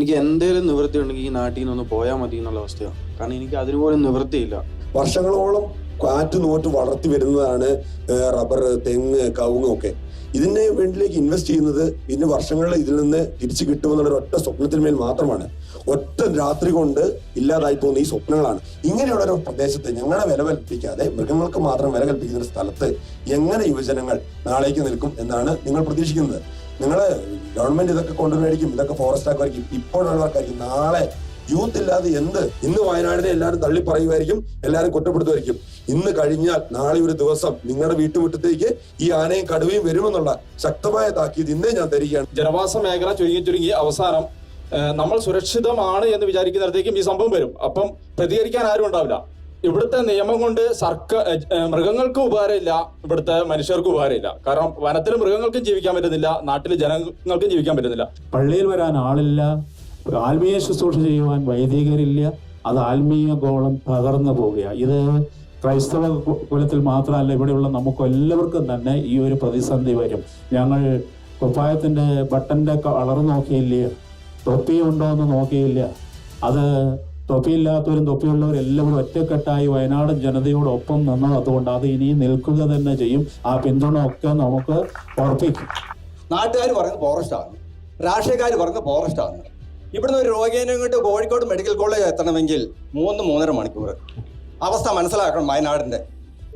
എനിക്ക് എന്തേലും നിവൃത്തി ഉണ്ടെങ്കിൽ ഈ നാട്ടിൽ നിന്നൊന്ന് പോയാൽ മതി എന്നുള്ള അവസ്ഥയാണ് കാരണം എനിക്ക് അതിനുപോലും നിവൃത്തിയില്ല. വർഷങ്ങളോളം കാറ്റ് നോട്ട് വളർത്തി വരുന്നതാണ് റബ്ബർ തെങ്ങ് കവുങ്ങ് ഒക്കെ. ഇതിന്റെ വേണ്ടിലേക്ക് ഇൻവെസ്റ്റ് ചെയ്യുന്നത് പിന്നെ വർഷങ്ങളിൽ ഇതിൽ നിന്ന് തിരിച്ചു കിട്ടുമെന്നുള്ള ഒറ്റ സ്വപ്നത്തിന്മേൽ മാത്രമാണ്. ഒറ്റ രാത്രി കൊണ്ട് ഇല്ലാതായി പോകുന്ന ഈ സ്വപ്നങ്ങളാണ്. ഇങ്ങനെയുള്ള ഒരു പ്രദേശത്ത് ഞങ്ങളെ വില കൽപ്പിക്കാതെ മൃഗങ്ങൾക്ക് മാത്രം വില കൽപ്പിക്കുന്ന സ്ഥലത്ത് എങ്ങനെ യുവജനങ്ങൾ നാളേക്ക് നിൽക്കും എന്നാണ് നിങ്ങൾ പ്രതീക്ഷിക്കുന്നത്. നിങ്ങൾ ഗവൺമെന്റ് ഇതൊക്കെ കൊണ്ടുവരുമായിരിക്കും ഇതൊക്കെ ഫോറസ്റ്റ് ആക്കുമായിരിക്കും. ഇപ്പോഴുള്ള ആൾക്കായിരിക്കും നാളെ യൂത്ത് ഇല്ലാതെ എന്ത്? ഇന്ന് വയനാടിനെ എല്ലാവരും തള്ളി പറയുമായിരിക്കും എല്ലാവരും കുറ്റപ്പെടുത്തുമായിരിക്കും. ഇന്ന് കഴിഞ്ഞാൽ നാളെ ഒരു ദിവസം നിങ്ങളുടെ വീട്ടുമുറ്റത്തേക്ക് ഈ ആനയും കടുവയും വരുമെന്നുള്ള ശക്തമായ താക്കീത് ഇന്നേ ഞാൻ തരികയാണ്. ജനവാസ മേഖല ചുരുങ്ങി ചുരുങ്ങി അവസാനം നമ്മൾ സുരക്ഷിതമാണ് എന്ന് വിചാരിക്കുന്നിടത്തേക്കും ഈ സംഭവം വരും. അപ്പം പ്രതികരിക്കാൻ ആരും ഉണ്ടാവില്ല. ഇവിടുത്തെ നിയമം കൊണ്ട് സർക്കാർ മൃഗങ്ങൾക്കും ഉപകാരമില്ല ഇവിടുത്തെ മനുഷ്യർക്കും ഉപകാരമില്ല. കാരണം വനത്തിൽ മൃഗങ്ങൾക്കും ജീവിക്കാൻ പറ്റുന്നില്ല നാട്ടിൽ ജനങ്ങൾക്കും ജീവിക്കാൻ പറ്റുന്നില്ല. പള്ളിയിൽ വരാൻ ആളില്ല ആത്മീയ ശുശ്രൂഷ ചെയ്യുവാൻ വൈദികരില്ല അത് ആത്മീയ ഗോളം തകർന്നു പോവുകയാണ് ഇത് ക്രൈസ്തവ കുലത്തിൽ മാത്രമല്ല ഇവിടെയുള്ള നമുക്ക് എല്ലാവർക്കും തന്നെ ഈ ഒരു പ്രതിസന്ധി വരും. ഞങ്ങൾ കുപ്പായത്തിന്റെ ബട്ടന്റെ കളർ നോക്കിയില്ല? തൊപ്പി ഉണ്ടോ എന്ന് നോക്കിയില്ല. അത് തൊപ്പിയില്ലാത്തവരും തൊപ്പിയുള്ളവരും എല്ലാവരും ഒറ്റക്കെട്ടായി വയനാട് ജനതയോടൊപ്പം നിന്നത്. അതുകൊണ്ട് അത് ഇനിയും നിൽക്കുക തന്നെ ചെയ്യും. ആ പിന്തുണ ഒക്കെ നമുക്ക് ഉറപ്പിക്കും. നാട്ടുകാർ പറയുന്നത് ഫോറസ്റ്റ് ആണ്. രാഷ്ട്രീയക്കാർ പറയുന്നത് ഫോറസ്റ്റ് ആണ്. ഇവിടുന്ന് ഒരു രോഗീനെ കൊണ്ട് കോഴിക്കോട് മെഡിക്കൽ കോളേജ് എത്തണമെങ്കിൽ മൂന്ന് മൂന്നര മണിക്കൂർ. അവസ്ഥ മനസ്സിലാക്കണം വയനാടിന്റെ.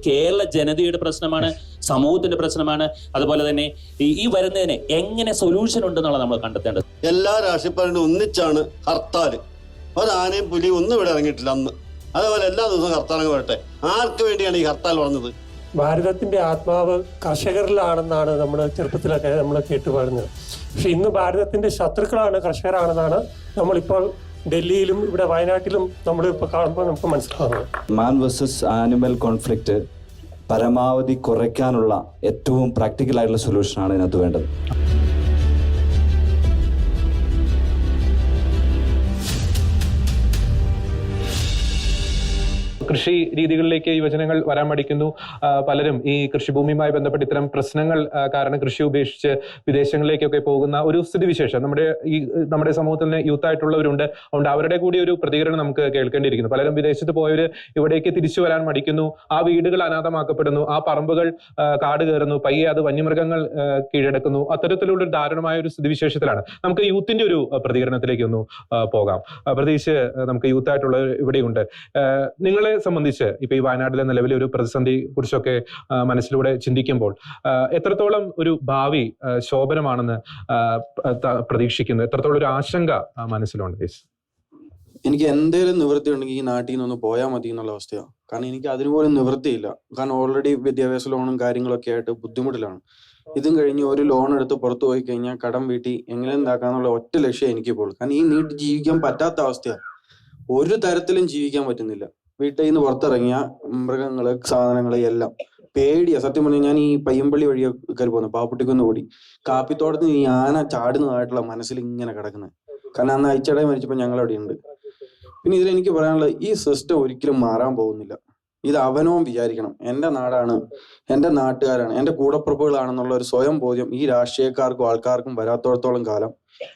കേരള ജനതയുടെ പ്രശ്നമാണ് സമൂഹത്തിന്റെ പ്രശ്നമാണ് അതുപോലെ തന്നെ ഈ- ഈ വരുന്നതിന് എങ്ങനെ സൊല്യൂഷൻ ഉണ്ടെന്നുള്ള നമ്മൾ കണ്ടെത്തേണ്ടത് എല്ലാ രാഷ്ട്രീയക്കാരും ഒന്നിച്ചാണ് ഹർത്താൽ ഒരാനയും പുലി ഒന്നും ഇവിടെ ഇറങ്ങിയിട്ടില്ല അന്ന്. അതേപോലെ എല്ലാ ദിവസവും ഹർത്താൽ അങ്ങ് വരട്ടെ. ആർക്ക് വേണ്ടിയാണ് ഈ ഹർത്താൽ പറഞ്ഞത് ഭാരതത്തിന്റെ ആത്മാവ് കർഷകരിലാണെന്നാണ് നമ്മൾ ചെറുപ്പത്തിലൊക്കെ നമ്മൾ കേട്ടുപാടുന്നത് പക്ഷെ ഇന്ന് ഭാരതത്തിന്റെ ശത്രുക്കളാണ് കർഷകരാണെന്നാണ് നമ്മളിപ്പോൾ ഡൽഹിയിലും ഇവിടെ വയനാട്ടിലും നമ്മൾ ഇപ്പോൾ കാണുമ്പോൾ നമുക്ക് മനസ്സിലാകുന്നത് മാൻ വേഴ്സസ് ആനിമൽ കോൺഫ്ലിക്റ്റ് പരമാവധി കുറയ്ക്കാനുള്ള ഏറ്റവും പ്രാക്ടിക്കൽ ആയിട്ടുള്ള സൊല്യൂഷനാണ് ഇതിനകത്ത് വേണ്ടത്. കൃഷി രീതികളിലേക്ക് യുവജനങ്ങൾ വരാൻ മടിക്കുന്നു. പലരും ഈ കൃഷിഭൂമിയുമായി ബന്ധപ്പെട്ട് ഇത്തരം പ്രശ്നങ്ങൾ കാരണം കൃഷി ഉപേക്ഷിച്ച് വിദേശങ്ങളിലേക്കൊക്കെ പോകുന്ന ഒരു സ്ഥിതിവിശേഷം നമ്മുടെ ഈ നമ്മുടെ സമൂഹത്തിൽ നിന്ന് യൂത്ത് ആയിട്ടുള്ളവരുണ്ട് അതുകൊണ്ട് അവരുടെ കൂടി ഒരു പ്രതികരണം നമുക്ക് കേൾക്കേണ്ടിയിരിക്കുന്നു. പലരും വിദേശത്ത് പോയവര് ഇവിടേക്ക് തിരിച്ചു വരാൻ മടിക്കുന്നു. ആ വീടുകൾ അനാഥമാക്കപ്പെടുന്നു. ആ പറമ്പുകൾ കാട് കയറുന്നു. പയ്യെ അത് വന്യമൃഗങ്ങൾ കീഴടക്കുന്നു. അത്തരത്തിലുള്ള ഒരു ദാരുണമായ ഒരു സ്ഥിതിവിശേഷത്തിലാണ്. നമുക്ക് യൂത്തിന്റെ ഒരു പ്രതികരണത്തിലേക്ക് ഒന്ന് പോകാം. പ്രത്യേകിച്ച് നമുക്ക് യൂത്ത് ആയിട്ടുള്ളവർ ഇവിടെയുണ്ട് നിങ്ങളെ സംബന്ധിച്ച് ഇപ്പൊ ഈ വയനാട്ടിലെ നിലവിലെ ഒരു പ്രതിസന്ധി കുറിച്ചൊക്കെ മനസ്സിലൂടെ ചിന്തിക്കുമ്പോൾ എത്രത്തോളം ഒരു ഭാവി ശോഭനമാണെന്ന് പ്രതീക്ഷിക്കുന്നു? എത്രത്തോളം ഒരു ആശങ്ക മനസ്സിലുണ്ട് എനിക്ക് എന്തെങ്കിലും നിവൃത്തി ഉണ്ടെങ്കിൽ ഈ നാട്ടിൽ നിന്നൊന്ന് പോയാൽ മതി എന്നുള്ള അവസ്ഥയാണ് കാരണം എനിക്ക് അതിനുപോലും നിവൃത്തിയില്ല കാരണം ഓൾറെഡി വിദ്യാഭ്യാസ ലോണും കാര്യങ്ങളൊക്കെ ആയിട്ട് ബുദ്ധിമുട്ടിലാണ്. ഇതും കഴിഞ്ഞ് ഒരു ലോൺ എടുത്ത് പുറത്തു പോയി കഴിഞ്ഞാൽ കടം വീട്ടി എങ്ങനെ എന്താക്കാന്നുള്ള ഒറ്റ ലക്ഷ്യം എനിക്ക് ഇപ്പോൾ കാരണം ഈ നീട്ടി ജീവിക്കാൻ പറ്റാത്ത അവസ്ഥയാണ് ഒരു തരത്തിലും ജീവിക്കാൻ പറ്റുന്നില്ല. വീട്ടിൽ നിന്ന് പുറത്തിറങ്ങിയ മൃഗങ്ങൾ സാധനങ്ങൾ എല്ലാം പേടിയാ. സത്യം പറഞ്ഞാൽ ഞാൻ ഈ പയ്യമ്പള്ളി വഴി കയറി പോകുന്നു പാപ്പുട്ടിക്കുന്ന് ഓടി. കാപ്പിത്തോട്ടത്തിന് ഈ ആന ചാടുന്നതായിട്ടുള്ള മനസ്സിൽ ഇങ്ങനെ കിടക്കുന്നത് കാരണം അന്ന് അയച്ചടയെ മരിച്ചപ്പോൾ ഞങ്ങൾ അവിടെ ഉണ്ട് പിന്നെ ഇതിൽ എനിക്ക് പറയാനുള്ളത് ഈ സിസ്റ്റം ഒരിക്കലും മാറാൻ പോകുന്നില്ല. ഇത് അവനവും വിചാരിക്കണം. എന്റെ നാടാണ് എന്റെ നാട്ടുകാരാണ് എന്റെ കൂടപ്പുറപ്പുകളാണെന്നുള്ള ഒരു സ്വയം ബോധ്യം ഈ രാഷ്ട്രീയക്കാർക്കും ആൾക്കാർക്കും വരാത്തോടത്തോളം കാലം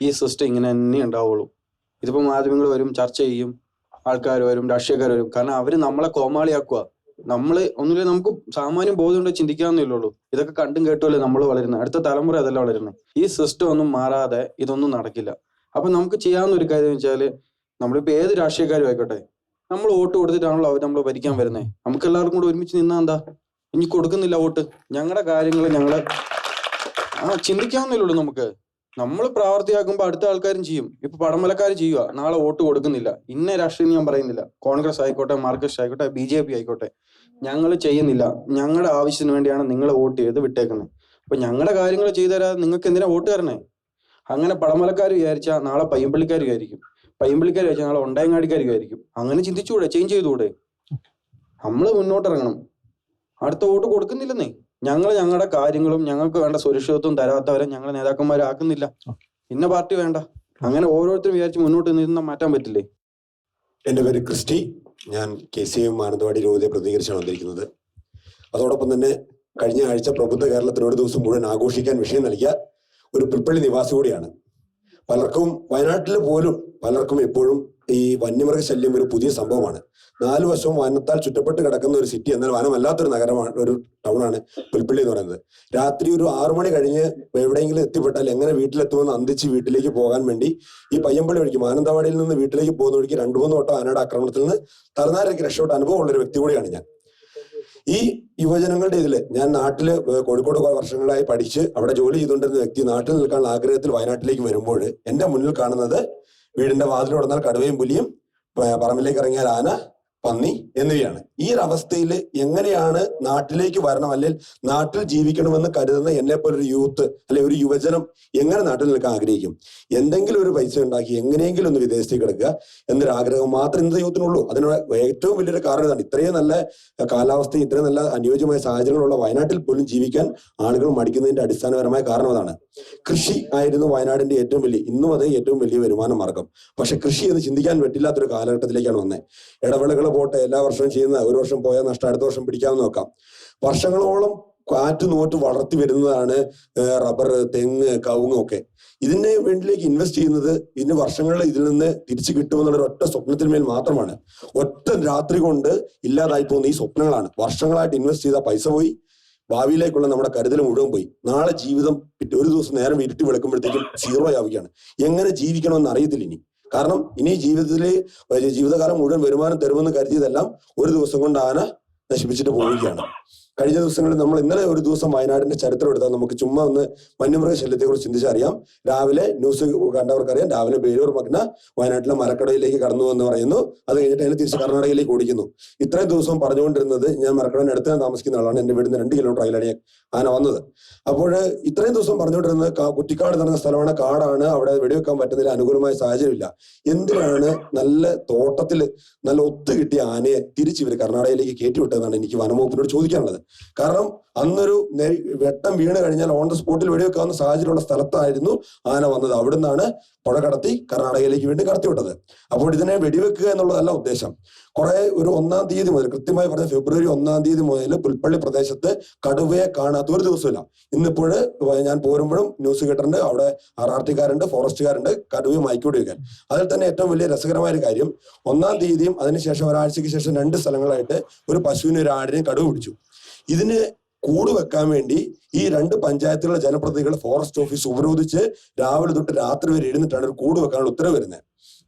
ഈ സിസ്റ്റം ഇങ്ങനെ തന്നെ ഉണ്ടാവുള്ളൂ. ഇതിപ്പോ മാധ്യമങ്ങൾ വരും ചർച്ച ചെയ്യും ആൾക്കാർ വരും രാഷ്ട്രീയക്കാർ വരും. കാരണം അവർ നമ്മളെ കോമാളിയാക്കുക നമ്മൾ ഒന്നുമില്ല നമുക്ക് സാമാന്യം ബോധമുണ്ട് ചിന്തിക്കാന്നേ ഉള്ളൂ. ഇതൊക്കെ കണ്ടും കേട്ടുമല്ലേ നമ്മൾ വളരുന്നത്? അടുത്ത തലമുറ അതല്ല വളരുന്നത്. ഈ സിസ്റ്റം ഒന്നും മാറാതെ ഇതൊന്നും നടക്കില്ല. അപ്പൊ നമുക്ക് ചെയ്യാവുന്ന ഒരു കാര്യം വെച്ചാൽ നമ്മളിപ്പോ ഏത് രാഷ്ട്രീയക്കാരും ആയിക്കോട്ടെ. നമ്മൾ വോട്ട് കൊടുത്തിട്ടാണല്ലോ അവർ നമ്മൾ ഭരിക്കാൻ വരുന്നത് നമുക്ക് എല്ലാവർക്കും കൂടെ ഒരുമിച്ച് നിന്നാ എന്താ? ഇനി കൊടുക്കുന്നില്ല വോട്ട്. ഞങ്ങളുടെ കാര്യങ്ങൾ ഞങ്ങൾ ആ ചിന്തിക്കാവുന്നേ ഉള്ളൂ നമുക്ക്. നമ്മൾ പ്രാവർത്തിയാക്കുമ്പോൾ അടുത്ത ആൾക്കാരും ചെയ്യും. ഇപ്പൊ പടമലക്കാർ ചെയ്യുക നാളെ വോട്ട് കൊടുക്കുന്നില്ല. ഇന്ന രാഷ്ട്രീയം ഞാൻ പറയുന്നില്ല. കോൺഗ്രസ് ആയിക്കോട്ടെ മാർക്സിസ്റ്റ് ആയിക്കോട്ടെ ബി ജെ പി ആയിക്കോട്ടെ. ഞങ്ങൾ ചെയ്യുന്നില്ല. ഞങ്ങളുടെ ആവശ്യത്തിന് വേണ്ടിയാണ് നിങ്ങൾ വോട്ട് ചെയ്ത് വിട്ടേക്കുന്നത് അപ്പൊ ഞങ്ങളുടെ കാര്യങ്ങൾ ചെയ്തു തരാതെ നിങ്ങൾക്ക് എന്തിനാ വോട്ട് തരണേ? അങ്ങനെ പടമലക്കാർ വിചാരിച്ചാൽ നാളെ പയ്യമ്പള്ളിക്കാർ വിചാരിക്കും. പയ്യമ്പള്ളിക്കാർ വിചാരിച്ചാൽ നാളെ ഉണ്ടായങ്ങാടിക്കാർ വിചാരിക്കും. അങ്ങനെ ചിന്തിച്ചുകൂടെ ചേഞ്ച് ചെയ്തുകൂടെ നമ്മൾ മുന്നോട്ടിറങ്ങണം. അടുത്ത വോട്ട് കൊടുക്കുന്നില്ലെന്നേ. ഞങ്ങൾ ഞങ്ങളുടെ കാര്യങ്ങളും ഞങ്ങൾക്ക് വേണ്ട സുരക്ഷിതത്വം തരാത്തവരെ ഞങ്ങളെ നേതാക്കന്മാരാക്കുന്നില്ല. ഇന്ന പാർട്ടി വേണ്ട. അങ്ങനെ ഓരോരുത്തരും വിചാരിച്ച് മുന്നോട്ട് നിന്ന് മാറ്റാൻ പറ്റില്ലേ? എന്റെ പേര് ക്രിസ്റ്റി. ഞാൻ കെ സി എം മാനന്തവാടി രൂപതയെ പ്രതികരിച്ചാണ് വന്നിരിക്കുന്നത്. അതോടൊപ്പം തന്നെ കഴിഞ്ഞ ആഴ്ച പ്രബുദ്ധ കേരളത്തിന് ഒരു ദിവസം മുഴുവൻ ആഘോഷിക്കാൻ വിഷയം നൽകിയ ഒരു പുൽപ്പള്ളി നിവാസി കൂടിയാണ്. പലർക്കും വയനാട്ടിൽ പോലും പലർക്കും എപ്പോഴും ഈ വന്യമൃഗ ശല്യം ഒരു പുതിയ സംഭവമാണ്. നാല് വശവും വനത്താൽ ചുറ്റപ്പെട്ട് കിടക്കുന്ന ഒരു സിറ്റി എന്നാൽ വനമല്ലാത്തൊരു നഗരമാണ് ഒരു ടൗണാണ് പുൽപ്പള്ളി എന്ന് പറയുന്നത്. രാത്രി ഒരു ആറു മണി കഴിഞ്ഞ് എവിടെയെങ്കിലും എത്തിപ്പെട്ടാൽ എങ്ങനെ വീട്ടിലെത്തുമെന്ന് അന്തിച്ച് വീട്ടിലേക്ക് പോകാൻ വേണ്ടി ഈ പയ്യമ്പള്ളി വഴിക്ക് മാനന്തവാടിയിൽ നിന്ന് വീട്ടിലേക്ക് പോകുന്ന വഴിക്ക് രണ്ടു മൂന്ന് വട്ടം ആനയുടെ ആക്രമണത്തിൽ നിന്ന് തലനാരയ്ക്ക് രക്ഷപ്പെട്ട അനുഭവമുള്ള ഒരു വ്യക്തി കൂടിയാണ് ഞാൻ. ഈ യുവജനങ്ങളുടെ ഇതിൽ ഞാൻ നാട്ടിൽ ഏഹ് കോഴിക്കോട് വർഷങ്ങളായി പഠിച്ച് അവിടെ ജോലി ചെയ്തുകൊണ്ടിരുന്ന വ്യക്തി നാട്ടിൽ നിൽക്കാനുള്ള ആഗ്രഹത്തിൽ വയനാട്ടിലേക്ക് വരുമ്പോൾ എന്റെ മുന്നിൽ കാണുന്നത് വീടിന്റെ വാതിൽ തുടർന്നാൽ കടുവയും പുലിയും പറമ്പിലേക്ക് ഇറങ്ങിയാൽ ആന പന്നി എന്നിവയാണ്. ഈ ഒരു അവസ്ഥയിൽ എങ്ങനെയാണ് നാട്ടിലേക്ക് വരണം അല്ലെങ്കിൽ നാട്ടിൽ ജീവിക്കണമെന്ന് കരുതുന്ന എന്നെ പോലെ ഒരു യൂത്ത് അല്ലെ ഒരു യുവജനം എങ്ങനെ നാട്ടിൽ നിൽക്കാൻ ആഗ്രഹിക്കും? എന്തെങ്കിലും ഒരു പൈസ ഉണ്ടാക്കി എങ്ങനെയെങ്കിലും ഒന്ന് വിദേശത്തേക്ക് എടുക്കുക എന്നൊരു ആഗ്രഹം മാത്രം ഇന്നത്തെ യൂത്തിനുള്ളൂ. അതിനുള്ള ഏറ്റവും വലിയൊരു കാരണം ഇതാണ്. ഇത്രയും നല്ല കാലാവസ്ഥയും ഇത്രയും നല്ല അനുയോജ്യമായ സാഹചര്യങ്ങളുള്ള വയനാട്ടിൽ പോലും ജീവിക്കാൻ ആളുകൾ മടിക്കുന്നതിന്റെ അടിസ്ഥാനപരമായ കാരണം അതാണ്. കൃഷി ആയിരുന്നു വയനാടിന്റെ ഏറ്റവും വലിയ ഇന്നും അതേ ഏറ്റവും വലിയ വരുമാന മാർഗം. പക്ഷെ കൃഷി എന്ന് ചിന്തിക്കാൻ പറ്റില്ലാത്തൊരു കാലഘട്ടത്തിലേക്കാണ് വന്നത് ഇടവേളകൾ പോട്ടെ എല്ലാ വർഷവും ചെയ്യുന്ന ഒരു വർഷം പോയാൽ നഷ്ടം അടുത്ത വർഷം പിടിക്കാമെന്ന് നോക്കാം. വർഷങ്ങളോളം കാറ്റ് നോറ്റ് വളർത്തി വരുന്നതാണ് റബ്ബർ തെങ്ങ് കവുങ്ങ് ഒക്കെ. ഇതിന്റെ വേണ്ടിലേക്ക് ഇൻവെസ്റ്റ് ചെയ്യുന്നത് ഇന്ന് വർഷങ്ങളിൽ ഇതിൽ നിന്ന് തിരിച്ചു കിട്ടുമെന്നുള്ള ഒറ്റ സ്വപ്നത്തിന്മേൽ മാത്രമാണ്. ഒറ്റ രാത്രി കൊണ്ട് ഇല്ലാതായി പോകുന്ന ഈ സ്വപ്നങ്ങളാണ്. വർഷങ്ങളായിട്ട് ഇൻവെസ്റ്റ് ചെയ്ത പൈസ പോയി ഭാവിയിലേക്കുള്ള നമ്മുടെ കരുതൽ മുഴുവൻ പോയി. നാളെ ജീവിതം ഒരു ദിവസം നേരം ഇരുട്ടി വിളക്കുമ്പോഴത്തേക്കും സീറോ ആവുകയാണ്. എങ്ങനെ ജീവിക്കണമെന്ന് അറിയത്തില്ല ഇനി. കാരണം ഇനി ജീവിതത്തിലെ ജീവിതകാലം മുഴുവൻ വരുമാനം തരുമെന്ന് കരുതിയതെല്ലാം ഒരു ദിവസം കൊണ്ട് ആന നശിപ്പിച്ചിട്ട് പോവുകയാണ്. കഴിഞ്ഞ ദിവസങ്ങളിൽ നമ്മൾ ഇന്നലെ ഒരു ദിവസം വയനാടിന്റെ ചരിത്രം എടുത്താൽ നമുക്ക് ചുമ്മാ ഒന്ന് വന്യമൃഗ ശല്യത്തെ കുറിച്ച് ചിന്തിച്ചറിയാം. രാവിലെ ന്യൂസ് കണ്ടവർക്കറിയാം. രാവിലെ ബേലൂർ മഗ്ന വയനാട്ടിലെ മരക്കടയിലേക്ക് കടന്നു എന്ന് പറയുന്നു. അത് കഴിഞ്ഞിട്ട് അതിനെ തിരിച്ച് കർണാടകയിലേക്ക് ഓടിക്കുന്നു. ഇത്രയും ദിവസം പറഞ്ഞുകൊണ്ടിരുന്നത് ഞാൻ മരക്കടവിന് അടുത്ത് താമസിക്കുന്ന ആളാണ്. എന്റെ വീടിന് രണ്ട് കിലോമീറ്റർ അകലെയാണ് ഞാൻ ആന വന്നത്. അപ്പോൾ ഇത്രയും ദിവസം പറഞ്ഞുകൊണ്ടിരുന്നത് കുറ്റിക്കാട് നടന്ന സ്ഥലമാണ്. കാടാണ്. അവിടെ വെടിവെക്കാൻ പറ്റുന്നതിൽ അനുകൂലമായ സാഹചര്യമില്ല. എന്തിനാണ് നല്ല തോട്ടത്തിൽ നല്ല ഒത്തു കിട്ടിയ ആനയെ തിരിച്ചു ഇവർ കർണാടകയിലേക്ക് കയറ്റിവിട്ടതെന്നാണ് എനിക്ക് വനംവകുപ്പിനോട് ചോദിക്കാനുള്ളത്. കാരണം അന്നൊരു വെട്ടം വീണ് കഴിഞ്ഞാൽ ഓൺ ദ സ്പോട്ടിൽ വെടിവെക്കാവുന്ന സാഹചര്യമുള്ള സ്ഥലത്തായിരുന്നു ആന വന്നത്. അവിടെ നിന്നാണ് പുഴ കടത്തി കർണാടകയിലേക്ക് വേണ്ടി കടത്തിവിട്ടത്. അപ്പോൾ ഇതിനെ വെടിവെക്കുക എന്നുള്ളതല്ല ഉദ്ദേശം. കുറെ ഒരു ഒന്നാം തീയതി മുതൽ കൃത്യമായി പറഞ്ഞ ഫെബ്രുവരി ഒന്നാം തീയതി മുതൽ പുൽപ്പള്ളി പ്രദേശത്ത് കടുവയെ കാണാത്ത ഒരു ദിവസമില്ല ഇന്നിപ്പോൾ ഞാൻ പോരുമ്പോഴും ന്യൂസ് കേട്ടിട്ടുണ്ട് അവിടെ ആർ ഫോറസ്റ്റുകാരുണ്ട് കടുവയും മയക്കൂടി വെക്കാൻ അതിൽ തന്നെ ഏറ്റവും വലിയ രസകരമായ ഒരു കാര്യം ഒന്നാം തീയതിയും അതിനുശേഷം ഒരാഴ്ചയ്ക്ക് ശേഷം രണ്ട് സ്ഥലങ്ങളായിട്ട് ഒരു പശുവിനെ ഒരു ആടിനെയും കടുവ പിടിച്ചു. ഇതിന് കൂട് വെക്കാൻ വേണ്ടി ഈ രണ്ട് പഞ്ചായത്തിലുള്ള ജനപ്രതിനിധികൾ ഫോറസ്റ്റ് ഓഫീസ് ഉപരോധിച്ച് രാവിലെ തൊട്ട് രാത്രി വരെ ഇരുന്നിട്ടാണ് ഒരു കൂട് വെക്കാനുള്ള ഉത്തരവ് വരുന്നത്.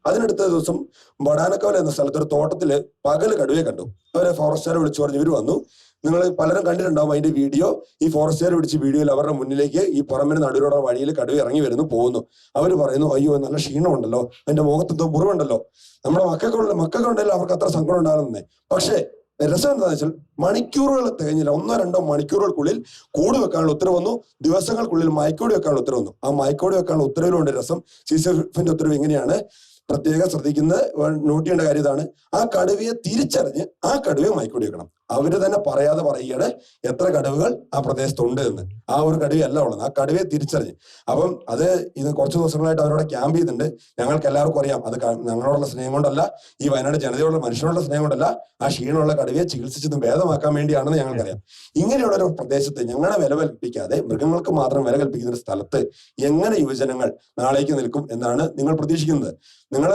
അതിനടുത്ത ദിവസം വടാനക്കവല എന്ന സ്ഥലത്ത് ഒരു തോട്ടത്തിൽ പകൽ കടുവയെ കണ്ടു. അവരെ ഫോറസ്റ്റുകാരെ വിളിച്ചു പറഞ്ഞു ഇവർ വന്നു. നിങ്ങൾ പലരും കണ്ടിട്ടുണ്ടാവും അതിന്റെ വീഡിയോ ഈ ഫോറസ്റ്റുകാർ പിടിച്ച വീഡിയോയിൽ അവരുടെ മുന്നിലേക്ക് ഈ പുറമിന് നടുവിലുള്ള വഴിയിൽ കടുവ ഇറങ്ങി വരുന്നു പോകുന്നു. അവർ പറയുന്നു അയ്യോ നല്ല ക്ഷീണമുണ്ടല്ലോ. അതിന്റെ മുഖത്തെന്തോ മുറിവുണ്ടല്ലോ. നമ്മുടെ മക്കൾക്കുള്ള മക്കൾക്കുണ്ടല്ലോ അവർക്ക് അത്ര സങ്കടം ഉണ്ടാകുന്നേ പക്ഷേ രസം എന്താണെന്ന് വെച്ചാൽ മണിക്കൂറുകൾ തികഞ്ഞില്ല. ഒന്നോ രണ്ടോ മണിക്കൂറുകൾക്കുള്ളിൽ കൂട് വെക്കാനുള്ള ഉത്തരവ് വന്നു. ദിവസങ്ങൾക്കുള്ളിൽ മയക്കോടി വെക്കാനുള്ള ഉത്തരവ് വന്നു. ആ മയക്കോടി വെക്കാനുള്ള ഉത്തരവിലുണ്ട് രസം. സിസിഫിന്റെ ഉത്തരവ് ഇങ്ങനെയാണ്. പ്രത്യേകം ശ്രദ്ധിക്കുന്നത്. നോട്ട് ചെയ്യേണ്ട കാര്യം ഇതാണ്. ആ കടുവയെ തിരിച്ചറിഞ്ഞ് ആ കടുവയെ മയക്കോടി വെക്കണം. അവർ തന്നെ പറയാതെ പറയുകയാണ് എത്ര കടുവകൾ ആ പ്രദേശത്തുണ്ട് എന്ന്. ആ ഒരു കടുവയല്ല ഉള്ളത്. ആ കടുവയെ തിരിച്ചറിഞ്ഞ്. അപ്പം അത് ഇത് കുറച്ച് ദിവസങ്ങളായിട്ട് അവരോട് ക്യാമ്പ് ചെയ്തിട്ടുണ്ട് ഞങ്ങൾക്ക് എല്ലാവർക്കും അറിയാം. അത് ഞങ്ങളോടുള്ള സ്നേഹം കൊണ്ടല്ല ഈ വയനാട് ജനതയോടുള്ള മനുഷ്യരോടുള്ള സ്നേഹം കൊണ്ടല്ല ആ ക്ഷീണമുള്ള കടുവയെ ചികിത്സിച്ചത് ഭേദമാക്കാൻ വേണ്ടിയാണെന്ന് ഞങ്ങൾക്കറിയാം ഇങ്ങനെയുള്ള ഒരു പ്രദേശത്ത് ഞങ്ങളെ വില കൽപ്പിക്കാതെ മൃഗങ്ങൾക്ക് മാത്രം വില കൽപ്പിക്കുന്ന ഒരു സ്ഥലത്ത് എങ്ങനെ യുവജനങ്ങൾ നാളേക്ക് നിൽക്കും എന്നാണ് നിങ്ങൾ പ്രതീക്ഷിക്കുന്നത്? നിങ്ങൾ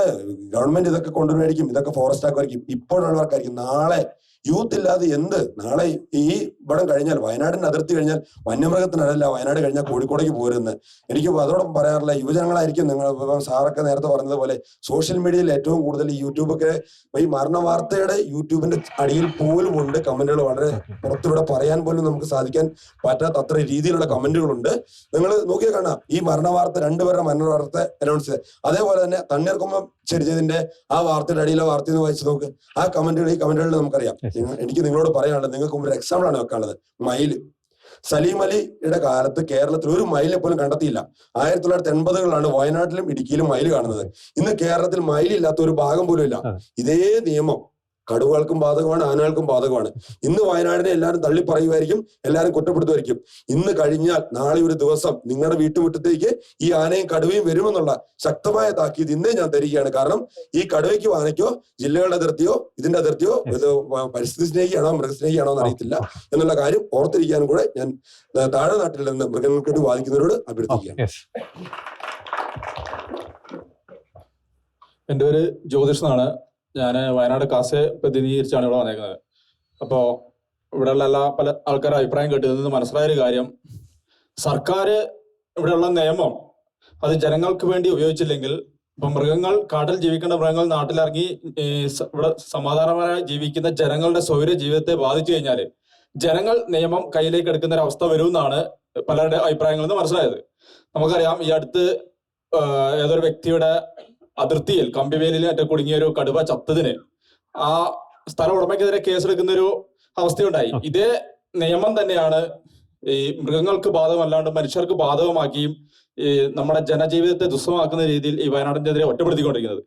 ഗവൺമെന്റ് ഇതൊക്കെ കൊണ്ടുവരുമായിരിക്കും ഇതൊക്കെ ഫോറസ്റ്റ് ആക്കുമായിരിക്കും ഇപ്പോഴുള്ളവർക്കായിരിക്കും നാളെ യൂത്ത് ഇല്ലാതെ എന്ത്? നാളെ ഈ ഇവിടം കഴിഞ്ഞാൽ വയനാടിന്റെ അതിർത്തി കഴിഞ്ഞാൽ വന്യമൃഗത്തിനല്ല വയനാട് കഴിഞ്ഞാൽ കോഴിക്കോടേക്ക് പോരുന്നത് എനിക്ക് അതോടൊപ്പം പറയാറില്ല യുവജനങ്ങളായിരിക്കും നിങ്ങൾ സാറൊക്കെ നേരത്തെ പറഞ്ഞതുപോലെ സോഷ്യൽ മീഡിയയിൽ ഏറ്റവും കൂടുതൽ യൂട്യൂബൊക്കെ ഈ മരണ വാർത്തയുടെ യൂട്യൂബിന്റെ അടിയിൽ പോലും ഉണ്ട് കമന്റുകൾ വളരെ പുറത്തിവിടെ പറയാൻ പോലും നമുക്ക് സാധിക്കാൻ പറ്റാത്ത അത്ര രീതിയിലുള്ള കമന്റുകളുണ്ട് നിങ്ങൾ നോക്കിയാൽ കാണാം ഈ മരണ വാർത്ത രണ്ടുപേരുടെ മരണ വാർത്ത അനൗൺസ് അതേപോലെ തന്നെ തണ്ണീർക്കുമ്പം ചെരിച്ചതിന്റെ ആ വാർത്തയുടെ അടിയിലെ വാർത്ത ഒന്ന് വായിച്ചു നോക്ക്. ആ കമന്റുകൾ ഈ കമന്റുകളിൽ നമുക്കറിയാം. എനിക്ക് നിങ്ങളോട് പറയാനുള്ളത് നിങ്ങൾക്ക് മുമ്പ് ഒരു എക്സാമ്പിൾ ആണ് വെക്കാനുള്ളത്. മയിൽ. സലീം അലിയുടെ കാലത്ത് കേരളത്തിൽ ഒരു മയിലെ പോലും കണ്ടെത്തിയില്ല. ആയിരത്തി തൊള്ളായിരത്തി എൺപതുകളിലാണ് വയനാട്ടിലും ഇടുക്കിയിലും മയിൽ കാണുന്നത്. ഇന്ന് കേരളത്തിൽ മയിലില്ലാത്ത ഒരു ഭാഗം പോലും ഇല്ല. ഇതേ നിയമം കടുവകൾക്കും ബാധകമാണ് ആനകൾക്കും ബാധകമാണ്. ഇന്ന് വയനാടിനെ എല്ലാവരും തള്ളി പറയുമായിരിക്കും എല്ലാവരും കുറ്റപ്പെടുത്തുമായിരിക്കും ഇന്ന് കഴിഞ്ഞാൽ നാളെ ഒരു ദിവസം നിങ്ങളുടെ വീട്ടുമുറ്റത്തേക്ക് ഈ ആനയും കടുവയും വരുമെന്നുള്ള ശക്തമായ താക്കീത് ഇന്നേ ഞാൻ തരികയാണ്. കാരണം ഈ കടുവയ്ക്കോ ആനയ്ക്കോ ജില്ലകളുടെ അതിർത്തിയോ ഇതിന്റെ അതിർത്തിയോ പരിസ്ഥിതി സ്നേഹിയാണോ മൃഗസ്നേഹിയാണോ എന്ന് അറിയത്തില്ല. എന്നുള്ള കാര്യം ഓർത്തിരിക്കാനും കൂടെ ഞാൻ താഴെ നാട്ടിൽ നിന്ന് മൃഗങ്ങൾക്ക് വാദിക്കുന്നവരോട് അഭ്യർത്ഥിക്കുകയാണ്. എന്റെ എന്റെ പേര് ജ്യോതിഷ് എന്നാണ്. ഞാൻ വയനാട് കാസെ പ്രതിനിധീകരിച്ചാണ് ഇവിടെ വന്നേക്കുന്നത്. അപ്പോൾ ഇവിടെയുള്ള എല്ലാ പല ആൾക്കാരുടെ അഭിപ്രായം കേട്ടതിൽ നിന്ന് മനസ്സിലായ ഒരു കാര്യം. സർക്കാർ ഇവിടെയുള്ള നിയമം അത് ജനങ്ങൾക്ക് വേണ്ടി ഉപയോഗിച്ചില്ലെങ്കിൽ ഇപ്പൊ മൃഗങ്ങൾ കാട്ടിൽ ജീവിക്കേണ്ട മൃഗങ്ങൾ നാട്ടിലിറങ്ങി ഇവിടെ സമാധാനപരമായി ജീവിക്കുന്ന ജനങ്ങളുടെ സ്വൈര ജീവിതത്തെ ബാധിച്ചു കഴിഞ്ഞാൽ ജനങ്ങൾ നിയമം കയ്യിലേക്ക് എടുക്കുന്ന ഒരു അവസ്ഥ വരുമെന്നാണ് പലരുടെ അഭിപ്രായങ്ങളിൽ നിന്ന് മനസ്സിലായത്. നമുക്കറിയാം ഈ അടുത്ത് ഏതൊരു വ്യക്തിയുടെ അതിർത്തിയിൽ കമ്പിവേലിൽ മറ്റേ കുടുങ്ങിയ ഒരു കടുവ ചത്തതിന് ആ സ്ഥല ഉടമയ്ക്കെതിരെ കേസെടുക്കുന്ന ഒരു അവസ്ഥയുണ്ടായി ഇതേ നിയമം തന്നെയാണ് ഈ മൃഗങ്ങൾക്ക് ബാധകമല്ലാണ്ട് മനുഷ്യർക്ക് ബാധകമാക്കിയും ഈ നമ്മുടെ ജനജീവിതത്തെ ദുസ്സമാക്കുന്ന രീതിയിൽ ഈ വയനാടിനെതിരെ ഒറ്റപ്പെടുത്തിക്കൊണ്ടിരിക്കുന്നത്.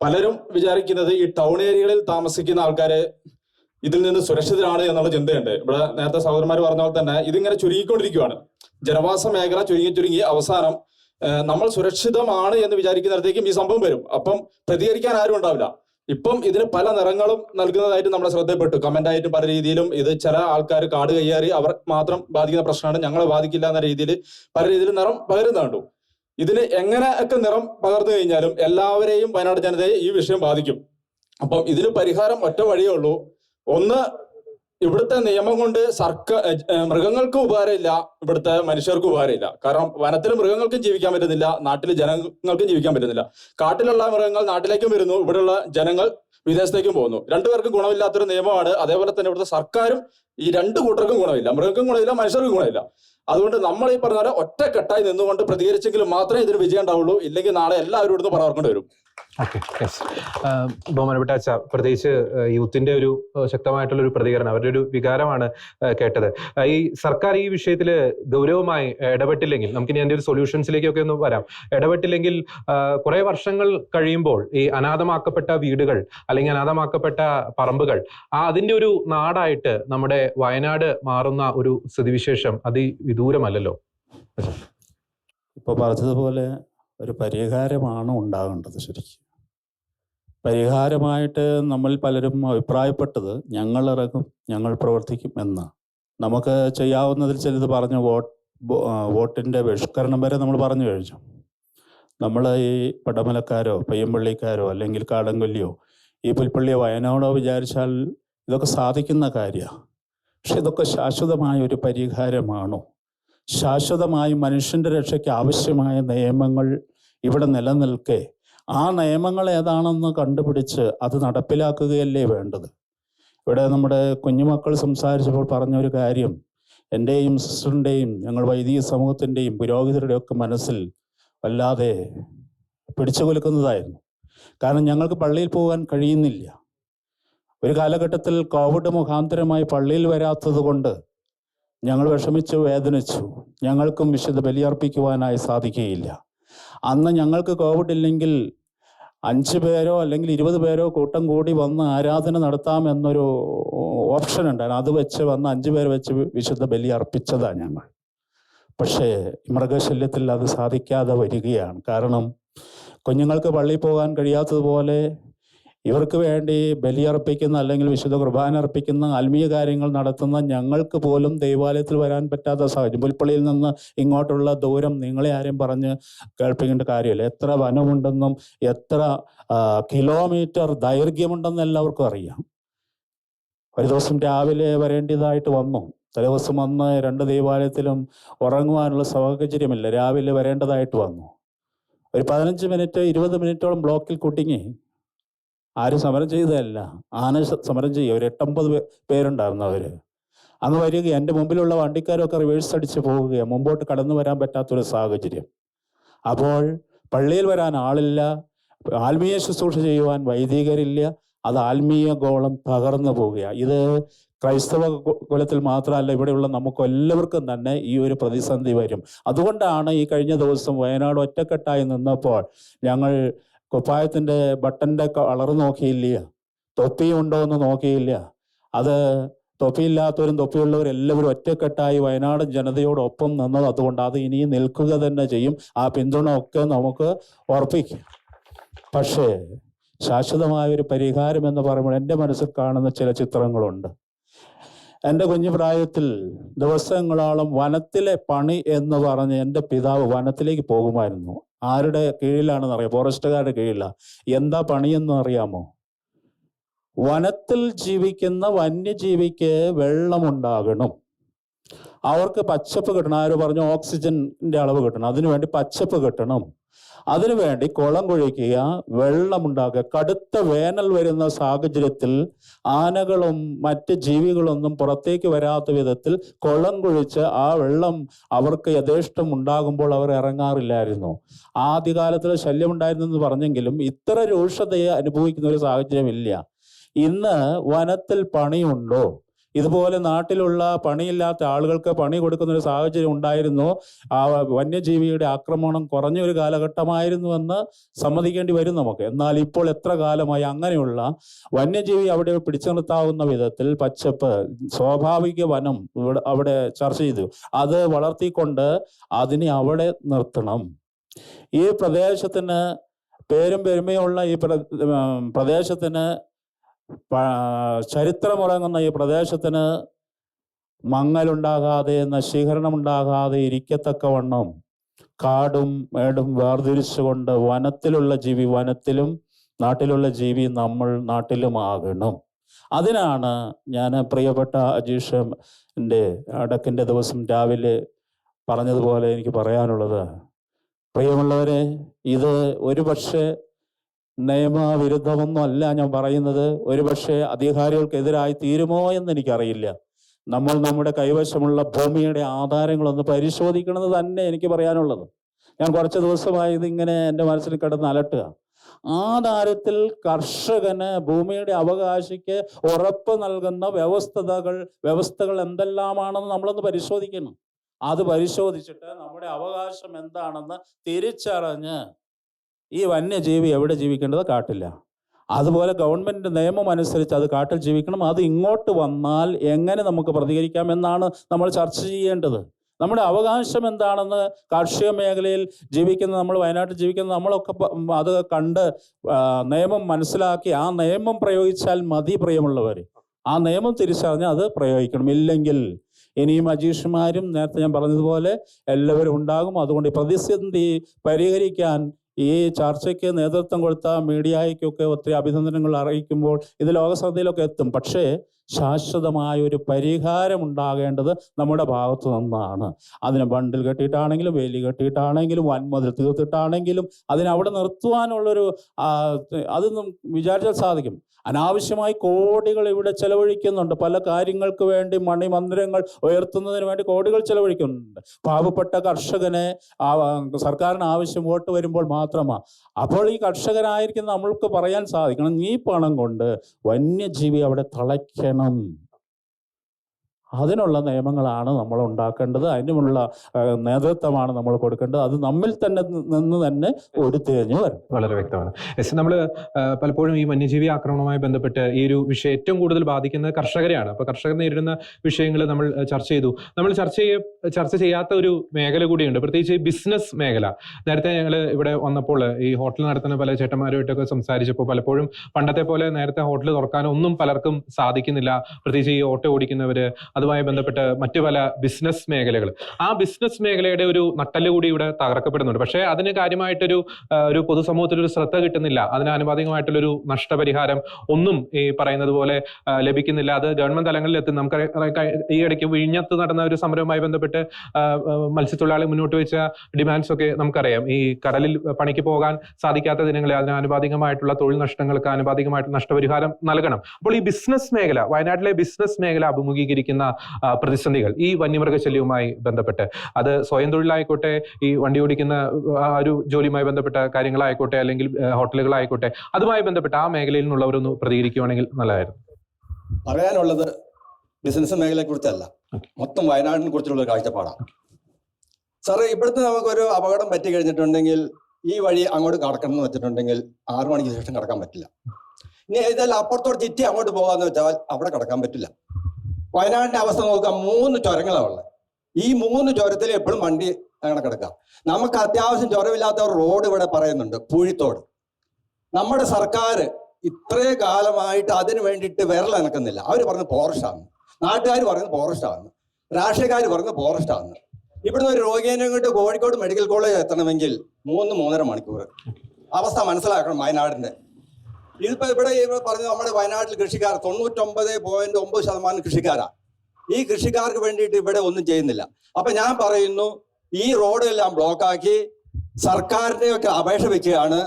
പലരും വിചാരിക്കുന്നത് ഈ ടൗൺ ഏരിയകളിൽ താമസിക്കുന്ന ആൾക്കാര് ഇതിൽ നിന്ന് സുരക്ഷിതരാണ് എന്നുള്ള ചിന്തയുണ്ട്. ഇവിടെ നേരത്തെ സഹോദരന്മാർ പറഞ്ഞ പോലെ തന്നെ ഇതിങ്ങനെ ചുരുങ്ങിക്കൊണ്ടിരിക്കുകയാണ് ജനവാസ മേഖല ചുരുങ്ങി ചുരുങ്ങി അവസാനം നമ്മൾ സുരക്ഷിതമാണ് എന്ന് വിചാരിക്കുന്നിടത്തേക്കും ഈ സംഭവം വരും. അപ്പം പ്രതികരിക്കാൻ ആരും ഉണ്ടാവില്ല. ഇപ്പം ഇതിന് പല നിറങ്ങളും നൽകുന്നതായിട്ട് നമ്മളെ ശ്രദ്ധപ്പെട്ടു കമന്റ് ആയിട്ട് പല രീതിയിലും ഇത് ചില ആൾക്കാർ കാട് കയ്യേറി അവർ മാത്രം ബാധിക്കുന്ന പ്രശ്നമാണ്. ഞങ്ങളെ ബാധിക്കില്ല എന്ന രീതിയിൽ പല രീതിയിൽ നിറം പകരുന്നുണ്ടു ഇതിന് എങ്ങനെയൊക്കെ നിറം പകർന്നു കഴിഞ്ഞാലും എല്ലാവരെയും വയനാട് ജനതയെ ഈ വിഷയം ബാധിക്കും. അപ്പം ഇതിന് പരിഹാരം ഒറ്റ വഴിയേ ഉള്ളൂ. ഒന്ന് ഇവിടുത്തെ നിയമം കൊണ്ട് സർക്കാർ മൃഗങ്ങൾക്ക് ഉപകാരമില്ല ഇവിടുത്തെ മനുഷ്യർക്ക് ഉപകാരമില്ല. കാരണം വനത്തിൽ മൃഗങ്ങൾക്കും ജീവിക്കാൻ പറ്റുന്നില്ല നാട്ടിൽ ജനങ്ങൾക്കും ജീവിക്കാൻ പറ്റുന്നില്ല. കാട്ടിലുള്ള മൃഗങ്ങൾ നാട്ടിലേക്കും വരുന്നു ഇവിടെയുള്ള ജനങ്ങൾ വിദേശത്തേക്കും പോകുന്നു. രണ്ടുപേർക്കും ഗുണമില്ലാത്തൊരു നിയമമാണ്. അതേപോലെ തന്നെ ഇവിടുത്തെ സർക്കാരും ഈ രണ്ട് കൂട്ടർക്കും ഗുണമില്ല. മൃഗങ്ങൾക്കും ഗുണമില്ല മനുഷ്യർക്കും ഗുണമില്ല. അതുകൊണ്ട് നമ്മൾ ഈ പറഞ്ഞ പോലെ ഒറ്റക്കെട്ടായി നിന്നുകൊണ്ട് പ്രതികരിച്ചെങ്കിലും മാത്രമേ ഇതിന് വിജയം ഉണ്ടാവുള്ളൂ. ഇല്ലെങ്കിൽ നാളെ എല്ലാവരും ഇവിടുന്ന് പറവർക്കേണ്ടി വരും. ഓക്കെ ബഹുമാനപ്പെട്ട പ്രത്യേകിച്ച് യൂത്തിന്റെ ഒരു ശക്തമായിട്ടുള്ള ഒരു പ്രതികരണം അവരുടെ ഒരു വികാരമാണ് കേട്ടത്. ഈ സർക്കാർ ഈ വിഷയത്തിൽ ഗൗരവമായി ഇടപെട്ടില്ലെങ്കിൽ നമുക്ക് ഇനി അതിന്റെ ഒരു സൊല്യൂഷൻസിലേക്കൊക്കെ ഒന്ന് വരാം. ഇടപെട്ടില്ലെങ്കിൽ കുറേ വർഷങ്ങൾ കഴിയുമ്പോൾ ഈ അനാഥമാക്കപ്പെട്ട വീടുകൾ അല്ലെങ്കിൽ അനാഥമാക്കപ്പെട്ട പറമ്പുകൾ ആ അതിന്റെ ഒരു നാടായിട്ട് നമ്മുടെ വയനാട് മാറുന്ന ഒരു സ്ഥിതിവിശേഷം അതിവിദൂരമല്ലല്ലോ? ഇപ്പോൾ പറഞ്ഞതുപോലെ ഒരു പരിഹാരമാണ് ഉണ്ടാകേണ്ടത് ശരിക്കും. പരിഹാരമായിട്ട് നമ്മൾ പലരും അഭിപ്രായപ്പെട്ടത് ഞങ്ങൾ ഇറങ്ങും ഞങ്ങൾ പ്രവർത്തിക്കും എന്ന് നമുക്ക് ചെയ്യാവുന്നതിൽ ചിലത് പറഞ്ഞു വോട്ട് വോട്ടിന്റെ ബഹിഷ്കരണം വരെ നമ്മൾ പറഞ്ഞു കഴിഞ്ഞു. നമ്മൾ ഈ പടമലക്കാരോ പയ്യമ്പള്ളിക്കാരോ അല്ലെങ്കിൽ കാടംകൊല്ലിയോ ഈ പുൽപ്പള്ളിയോ വയനാടോ വിചാരിച്ചാൽ ഇതൊക്കെ സാധിക്കുന്ന കാര്യമാണ്. പക്ഷെ ഇതൊക്കെ ശാശ്വതമായ ഒരു പരിഹാരമാണോ? ശാശ്വതമായി മനുഷ്യന്റെ രക്ഷയ്ക്ക് ആവശ്യമായ നിയമങ്ങൾ ഇവിടെ നിലനിൽക്കെ ആ നിയമങ്ങൾ ഏതാണെന്ന് കണ്ടുപിടിച്ച് അത് നടപ്പിലാക്കുകയല്ലേ വേണ്ടത്? ഇവിടെ നമ്മുടെ കുഞ്ഞുമക്കൾ സംസാരിച്ചപ്പോൾ പറഞ്ഞ ഒരു കാര്യം എന്റെയും സിസ്റ്ററിന്റെയും ഞങ്ങൾ വൈദിക സമൂഹത്തിന്റെയും പുരോഹിതരുടെയൊക്കെ മനസ്സിൽ വല്ലാതെ പിടിച്ചു കൊലുക്കുന്നതായിരുന്നു കാരണം ഞങ്ങൾക്ക് പള്ളിയിൽ പോകാൻ കഴിയുന്നില്ല. ഒരു കാലഘട്ടത്തിൽ കോവിഡ് മുഖാന്തരമായി പള്ളിയിൽ വരാത്തത് കൊണ്ട് ഞങ്ങൾ വിഷമിച്ചു വേദനിച്ചു. ഞങ്ങൾക്കും വിശുദ്ധ ബലിയർപ്പിക്കുവാനായി സാധിക്കുകയില്ല. അന്ന് ഞങ്ങൾക്ക് കോവിഡ് ഇല്ലെങ്കിൽ അഞ്ച് പേരോ അല്ലെങ്കിൽ ഇരുപത് പേരോ കൂട്ടം കൂടി വന്ന് ആരാധന നടത്താം എന്നൊരു ഓപ്ഷൻ ഉണ്ടായിരുന്നു. അത് വെച്ച് വന്ന് അഞ്ച് പേര് വെച്ച് വിശുദ്ധ ബലി അർപ്പിച്ചതാണ് ഞങ്ങൾ. പക്ഷേ മൃഗശല്യത്തിൽ അത് സാധിക്കാതെ വരികയാണ്. കാരണം കുഞ്ഞുങ്ങൾക്ക് പള്ളിയിൽ പോകാൻ കഴിയാത്തതുപോലെ ഇവർക്ക് വേണ്ടി ബലിയർപ്പിക്കുന്ന അല്ലെങ്കിൽ വിശുദ്ധ കുർബാന അർപ്പിക്കുന്ന ആത്മീയ കാര്യങ്ങൾ നടത്തുന്ന ഞങ്ങൾക്ക് പോലും ദൈവാലയത്തിൽ വരാൻ പറ്റാത്ത സാഹചര്യം. പുൽപ്പള്ളിയിൽ നിന്ന് ഇങ്ങോട്ടുള്ള ദൂരം നിങ്ങളെ ആരും പറഞ്ഞ് കേൾപ്പിക്കേണ്ട കാര്യമില്ല. എത്ര വനമുണ്ടെന്നും എത്ര കിലോമീറ്റർ ദൈർഘ്യമുണ്ടെന്ന് എല്ലാവർക്കും അറിയാം. ഒരു ദിവസം രാവിലെ വരേണ്ടതായിട്ട് വന്നു. തലേ ദിവസം വന്ന് രണ്ട് ദൈവാലയത്തിലും ഉറങ്ങുവാനുള്ള സാഹചര്യമില്ല രാവിലെ വരേണ്ടതായിട്ട് വന്നു. ഒരു പതിനഞ്ച് മിനിറ്റ് ഇരുപത് മിനിറ്റോളം ബ്ലോക്കിൽ കുടുങ്ങി. ആരും സമരം ചെയ്തതല്ല. ആന സമരം ചെയ്യുക ഒരു എട്ടൊമ്പത് പേരുണ്ടായിരുന്നു അവർ. അങ്ങ് വരിക എന്റെ മുമ്പിലുള്ള വണ്ടിക്കാരൊക്കെ റിവേഴ്സ് അടിച്ച് പോവുകയാണ് മുമ്പോട്ട് കടന്നു വരാൻ പറ്റാത്തൊരു സാഹചര്യം. അപ്പോൾ പള്ളിയിൽ വരാൻ ആളില്ല. ആത്മീയ ശുശ്രൂഷ ചെയ്യുവാൻ വൈദികരില്ല. അത് ആത്മീയ ഗോളം തകർന്നു പോവുകയാണ് ഇത് ക്രൈസ്തവ കുലത്തിൽ മാത്രമല്ല ഇവിടെയുള്ള നമുക്ക് എല്ലാവർക്കും തന്നെ ഈ ഒരു പ്രതിസന്ധി വരും. അതുകൊണ്ടാണ് ഈ കഴിഞ്ഞ ദിവസം വയനാട് ഒറ്റക്കെട്ടായി നിന്നപ്പോൾ ഞങ്ങൾ കുപ്പായത്തിന്റെ ബട്ടന്റെ കളർ നോക്കിയില്ല. തൊപ്പിയുണ്ടോ എന്ന് നോക്കിയില്ല. അത് തൊപ്പിയില്ലാത്തവരും തൊപ്പിയുള്ളവരും എല്ലാവരും ഒറ്റക്കെട്ടായി വയനാട് ജനതയോടൊപ്പം നിന്നത് അതുകൊണ്ട് അത് ഇനിയും നിൽക്കുക തന്നെ ചെയ്യും. ആ പിന്തുണ ഒക്കെ നമുക്ക് ഉറപ്പിക്കാം. പക്ഷേ ശാശ്വതമായ ഒരു പരിഹാരം എന്ന് പറയുമ്പോൾ എന്റെ മനസ്സിൽ കാണുന്ന ചില ചിത്രങ്ങളുണ്ട്. എന്റെ കുഞ്ഞു പ്രായത്തിൽ ദിവസങ്ങളോളം വനത്തിലെ പണി എന്ന് പറഞ്ഞ് എന്റെ പിതാവ് വനത്തിലേക്ക് പോകുമായിരുന്നു. ആരുടെ കീഴിലാണെന്ന് അറിയാം. ഫോറസ്റ്റുകാരുടെ കീഴിലാണ് എന്താ പണിയെന്ന് അറിയാമോ? വനത്തിൽ ജീവിക്കുന്ന വന്യജീവിക്ക് വെള്ളമുണ്ടാകണം. അവർക്ക് പച്ചപ്പ് കിട്ടണം. ആര് പറഞ്ഞു? ഓക്സിജന്റെ അളവ് കിട്ടണം. അതിനുവേണ്ടി പച്ചപ്പ് കിട്ടണം. അതിനുവേണ്ടി കുളം കുഴിക്കുക വെള്ളമുണ്ടാക്കുക കടുത്ത വേനൽ വരുന്ന സാഹചര്യത്തിൽ ആനകളും മറ്റ് ജീവികളൊന്നും പുറത്തേക്ക് വരാത്ത വിധത്തിൽ കുളം കുഴിച്ച് ആ വെള്ളം അവർക്ക് യഥേഷ്ടം ഉണ്ടാകുമ്പോൾ അവർ ഇറങ്ങാറില്ലായിരുന്നു. ആദ്യകാലത്തിൽ ശല്യം ഉണ്ടായിരുന്നെന്ന് പറഞ്ഞെങ്കിലും ഇത്ര രൂക്ഷതയെ അനുഭവിക്കുന്ന ഒരു സാഹചര്യമില്ല. ഇന്ന് വനത്തിൽ പണിയുണ്ടോ? ഇതുപോലെ നാട്ടിലുള്ള പണിയില്ലാത്ത ആളുകൾക്ക് പണി കൊടുക്കുന്ന ഒരു സാഹചര്യം ഉണ്ടായിരുന്നു. ആ വന്യജീവിയുടെ ആക്രമണം കാലഘട്ടമായിരുന്നു എന്ന് സമ്മതിക്കേണ്ടി വരും നമുക്ക്. എന്നാൽ ഇപ്പോൾ എത്ര കാലമായി അങ്ങനെയുള്ള വന്യജീവി അവിടെ പിടിച്ചു നിർത്താവുന്ന വിധത്തിൽ പച്ചപ്പ് സ്വാഭാവിക വനം അവിടെ ചർച്ച ചെയ്തു. അത് വളർത്തിക്കൊണ്ട് അതിനെ അവിടെ നിർത്തണം. ഈ പ്രദേശത്തിന് പേരും പെരുമയുള്ള ഈ പ്ര പ്രദേശത്തിന് ചരിത്രമുറങ്ങുന്ന ഈ പ്രദേശത്തിന് മങ്ങലുണ്ടാകാതെ നശീകരണമുണ്ടാകാതെ ഇരിക്കത്തക്കവണ്ണം കാടും മേടും വേർതിരിച്ചുകൊണ്ട് വനത്തിലുള്ള ജീവി വനത്തിലും നാട്ടിലുള്ള ജീവി നമ്മൾ നാട്ടിലുമാകണം. അതിനാണ് ഞാൻ പ്രിയപ്പെട്ട അജീഷന്റെ അടക്കിന്റെ ദിവസം രാവിലെ പറഞ്ഞതുപോലെ എനിക്ക് പറയാനുള്ളത്. പ്രിയമുള്ളവരെ ഇത് ഒരുപക്ഷെ നിയമവിരുദ്ധമൊന്നും അല്ല ഞാൻ പറയുന്നത്. ഒരുപക്ഷെ അധികാരികൾക്കെതിരായി തീരുമോ എന്ന് എനിക്കറിയില്ല. നമ്മൾ നമ്മുടെ കൈവശമുള്ള ഭൂമിയുടെ ആധാരങ്ങളൊന്ന് പരിശോധിക്കണമെന്ന് തന്നെ എനിക്ക് പറയാനുള്ളത്. ഞാൻ കുറച്ച് ദിവസമായി ഇതിങ്ങനെ എന്റെ മനസ്സിൽ കിടന്ന് അലട്ടുക. ആധാരത്തിൽ കർഷകന് ഭൂമിയുടെ അവകാശിക്ക് ഉറപ്പ് നൽകുന്ന വ്യവസ്ഥതകൾ വ്യവസ്ഥകൾ എന്തെല്ലാമാണെന്ന് നമ്മളൊന്ന് പരിശോധിക്കണം. അത് പരിശോധിച്ചിട്ട് നമ്മുടെ അവകാശം എന്താണെന്ന് തിരിച്ചറിഞ്ഞ് ഈ വന്യജീവി എവിടെ ജീവിക്കേണ്ടത് കാട്ടില്ല. അതുപോലെ ഗവൺമെന്റ് നിയമം അനുസരിച്ച് അത് കാട്ടിൽ ജീവിക്കണം. അത് ഇങ്ങോട്ട് വന്നാൽ എങ്ങനെ നമുക്ക് പ്രതികരിക്കാം എന്നാണ് നമ്മൾ ചർച്ച ചെയ്യേണ്ടത്. നമ്മുടെ അവകാശം എന്താണെന്ന് കാർഷിക മേഖലയിൽ ജീവിക്കുന്ന നമ്മൾ വയനാട്ടിൽ ജീവിക്കുന്ന നമ്മളൊക്കെ അത് കണ്ട് നിയമം മനസ്സിലാക്കി ആ നിയമം പ്രയോഗിച്ചാൽ മതി പ്രിയമുള്ളവർ ആ നിയമം തിരിച്ചറിഞ്ഞ് അത് പ്രയോഗിക്കണം. ഇല്ലെങ്കിൽ ഇനിയും അജീഷുമാരും നേരത്തെ ഞാൻ പറഞ്ഞതുപോലെ എല്ലാവരും ഉണ്ടാകും. അതുകൊണ്ട് പ്രതിസന്ധി പരിഹരിക്കാൻ ഈ ചർച്ചയ്ക്ക് നേതൃത്വം കൊടുത്ത മീഡിയയ്ക്കൊക്കെ ഒത്തിരി അഭിനന്ദനങ്ങൾ അറിയിക്കുമ്പോൾ ഇത് ലോകശ്രദ്ധയിലൊക്കെ എത്തും. പക്ഷേ ശാശ്വതമായ ഒരു പരിഹാരം ഉണ്ടാകേണ്ടത് നമ്മുടെ ഭാഗത്തു നിന്നാണ്. അതിന് ബണ്ടിൽ കെട്ടിയിട്ടാണെങ്കിലും വേലി കെട്ടിയിട്ടാണെങ്കിലും വൻമതിൽ തീർത്തിട്ടാണെങ്കിലും അതിനെ അവിടെ നിർത്തുവാനുള്ളൊരു അതൊന്നും വിചാരിച്ചാൽ സാധിക്കും. അനാവശ്യമായി കോടികൾ ഇവിടെ ചെലവഴിക്കുന്നുണ്ട്. പല കാര്യങ്ങൾക്ക് വേണ്ടി മണിമന്ദിരങ്ങൾ ഉയർത്തുന്നതിന് വേണ്ടി കോടികൾ ചെലവഴിക്കുന്നുണ്ട്. പാവപ്പെട്ട കർഷകനെ സർക്കാരിന് ആവശ്യം വോട്ട് വരുമ്പോൾ മാത്രമാ. അപ്പോൾ ഈ കർഷകനായിരിക്കുന്ന നമ്മൾക്ക് പറയാൻ സാധിക്കണം നീ പണം കൊണ്ട് വന്യജീവി അവിടെ não അതിനുള്ള നിയമങ്ങളാണ് നമ്മൾ ഉണ്ടാക്കേണ്ടത്. അതിനുമുള്ള നേതൃത്വമാണ് നമ്മൾ കൊടുക്കേണ്ടത്. അത് നമ്മിൽ തന്നെ നിന്ന് തന്നെ ഉരുത്തിരിഞ്ഞു വരും. വളരെ വ്യക്തമാണ്. നമ്മൾ പലപ്പോഴും ഈ വന്യജീവി ആക്രമണവുമായി ബന്ധപ്പെട്ട് ഈ ഒരു വിഷയം ഏറ്റവും കൂടുതൽ ബാധിക്കുന്നത് കർഷകരെയാണ്. അപ്പോൾ കർഷകർ നേരിടുന്ന വിഷയങ്ങൾ നമ്മൾ ചർച്ച ചെയ്തു. നമ്മൾ ചർച്ച ചെയ്യ ചർച്ച ചെയ്യാത്ത ഒരു മേഖല കൂടിയുണ്ട്. പ്രത്യേകിച്ച് ബിസിനസ് മേഖല. നേരത്തെ ഞങ്ങൾ ഇവിടെ വന്നപ്പോൾ ഈ ഹോട്ടൽ നടത്തുന്ന പല ചേട്ടന്മാരുമായിട്ടൊക്കെ സംസാരിച്ചപ്പോൾ പലപ്പോഴും പണ്ടത്തെ പോലെ നേരത്തെ ഹോട്ടൽ തുറക്കാനൊന്നും പലർക്കും സാധിക്കുന്നില്ല. പ്രത്യേകിച്ച് ഈ ഓട്ടോ ഓടിക്കുന്നവര് അതുമായി ബന്ധപ്പെട്ട് മറ്റു പല ബിസിനസ് മേഖലകൾ. ആ ബിസിനസ് മേഖലയുടെ ഒരു നട്ടൽ കൂടി ഇവിടെ തകർക്കപ്പെടുന്നുണ്ട്. പക്ഷേ അതിന് കാര്യമായിട്ടൊരു ഒരു പൊതുസമൂഹത്തിൽ ഒരു ശ്രദ്ധ കിട്ടുന്നില്ല. അതിന് ആനുപാതികമായിട്ടുള്ളൊരു നഷ്ടപരിഹാരം ഒന്നും ഈ പറയുന്നത് പോലെ ലഭിക്കുന്നില്ല. അത് ഗവൺമെന്റ് തലങ്ങളിൽ എത്തും നമുക്ക് ഈ ഇടയ്ക്ക് വിഴിഞ്ഞത്ത് നടന്ന ഒരു സമരവുമായി ബന്ധപ്പെട്ട് മത്സ്യത്തൊഴിലാളി മുന്നോട്ട് വെച്ച ഡിമാൻഡ്സ് ഒക്കെ നമുക്കറിയാം. ഈ കടലിൽ പണിക്ക് പോകാൻ സാധിക്കാത്ത ദിനങ്ങളിൽ അതിന് ആനുപാതികമായിട്ടുള്ള തൊഴിൽ നഷ്ടങ്ങൾക്ക് ആനുപാതികമായിട്ടുള്ള നഷ്ടപരിഹാരം നൽകണം. അപ്പോൾ ഈ ബിസിനസ് മേഖല വയനാട്ടിലെ ബിസിനസ് മേഖല അഭിമുഖീകരിക്കുന്ന പ്രതിസന്ധികൾ ഈ വന്യമൃഗശല്യവുമായി ബന്ധപ്പെട്ട്. അത് സ്വയം തൊഴിലായിക്കോട്ടെ ഈ വണ്ടി ഓടിക്കുന്ന ആ ഒരു ജോലിയുമായി ബന്ധപ്പെട്ട കാര്യങ്ങളായിക്കോട്ടെ അല്ലെങ്കിൽ ഹോട്ടലുകളായിക്കോട്ടെ അതുമായി ബന്ധപ്പെട്ട് ആ മേഖലയിൽ നിന്നുള്ളവരൊന്ന് പ്രതികരിക്കുകയാണെങ്കിൽ നല്ലതായിരുന്നു. പറയാനുള്ളത് ബിസിനസ് മേഖലയെ കുറിച്ചല്ല മൊത്തം വയനാടിനെ കുറിച്ചുള്ള കാഴ്ചപ്പാടാണ്. സാറേ ഇവിടുത്തെ നമുക്കൊരു അപകടം പറ്റി കഴിഞ്ഞിട്ടുണ്ടെങ്കിൽ ഈ വഴി അങ്ങോട്ട് കടക്കണം എന്ന് വെച്ചിട്ടുണ്ടെങ്കിൽ ആറു മണിക്ക് ശേഷം കടക്കാൻ പറ്റില്ല. ഇനി ഏതായാലും അപ്പുറത്തോട്ട് ചിറ്റി അങ്ങോട്ട് പോകാന്ന് വെച്ചാൽ അവിടെ കടക്കാൻ പറ്റില്ല. വയനാടിന്റെ അവസ്ഥ നോക്കാം മൂന്ന് ചുരങ്ങളാണ് ഉള്ളത്. ഈ മൂന്ന് ചുരത്തിൽ എപ്പോഴും വണ്ടി അങ്ങനെ കിടക്കാം നമുക്ക് അത്യാവശ്യം ചുരമില്ലാത്ത ഒരു റോഡ് ഇവിടെ പറയുന്നുണ്ട് പൂഴിത്തോട്. നമ്മുടെ സർക്കാർ ഇത്രേ കാലമായിട്ട് അതിന് വേണ്ടിയിട്ട് വിരൽ അനക്കുന്നില്ല. അവർ പറഞ്ഞ് ഫോറസ്റ്റ് ആണ്. നാട്ടുകാർ പറഞ്ഞ് ഫോറസ്റ്റ് ആണ്. രാഷ്ട്രീയക്കാർ പറഞ്ഞ് ഫോറസ്റ്റ് ആണ്. ഇവിടുന്ന് ഒരു രോഗിയെ കൊണ്ട് കോഴിക്കോട് മെഡിക്കൽ കോളേജ് എത്തണമെങ്കിൽ മൂന്ന് മൂന്നര മണിക്കൂർ അവസ്ഥ മനസ്സിലാക്കണം വയനാടിന്റെ. ഇതിപ്പോ ഇവിടെ പറഞ്ഞത് പറഞ്ഞു നമ്മുടെ വയനാട്ടിൽ കൃഷിക്കാർ തൊണ്ണൂറ്റൊമ്പത് പോയിന്റ് ഒമ്പത് ശതമാനം കൃഷിക്കാരാ. ഈ കൃഷിക്കാർക്ക് വേണ്ടിയിട്ട് ഇവിടെ ഒന്നും ചെയ്യുന്നില്ല. അപ്പൊ ഞാൻ പറയുന്നു ഈ റോഡെല്ലാം ബ്ലോക്കാക്കി സർക്കാരിന്റെ ഒക്കെ അപേക്ഷ വെക്കുകയാണ്.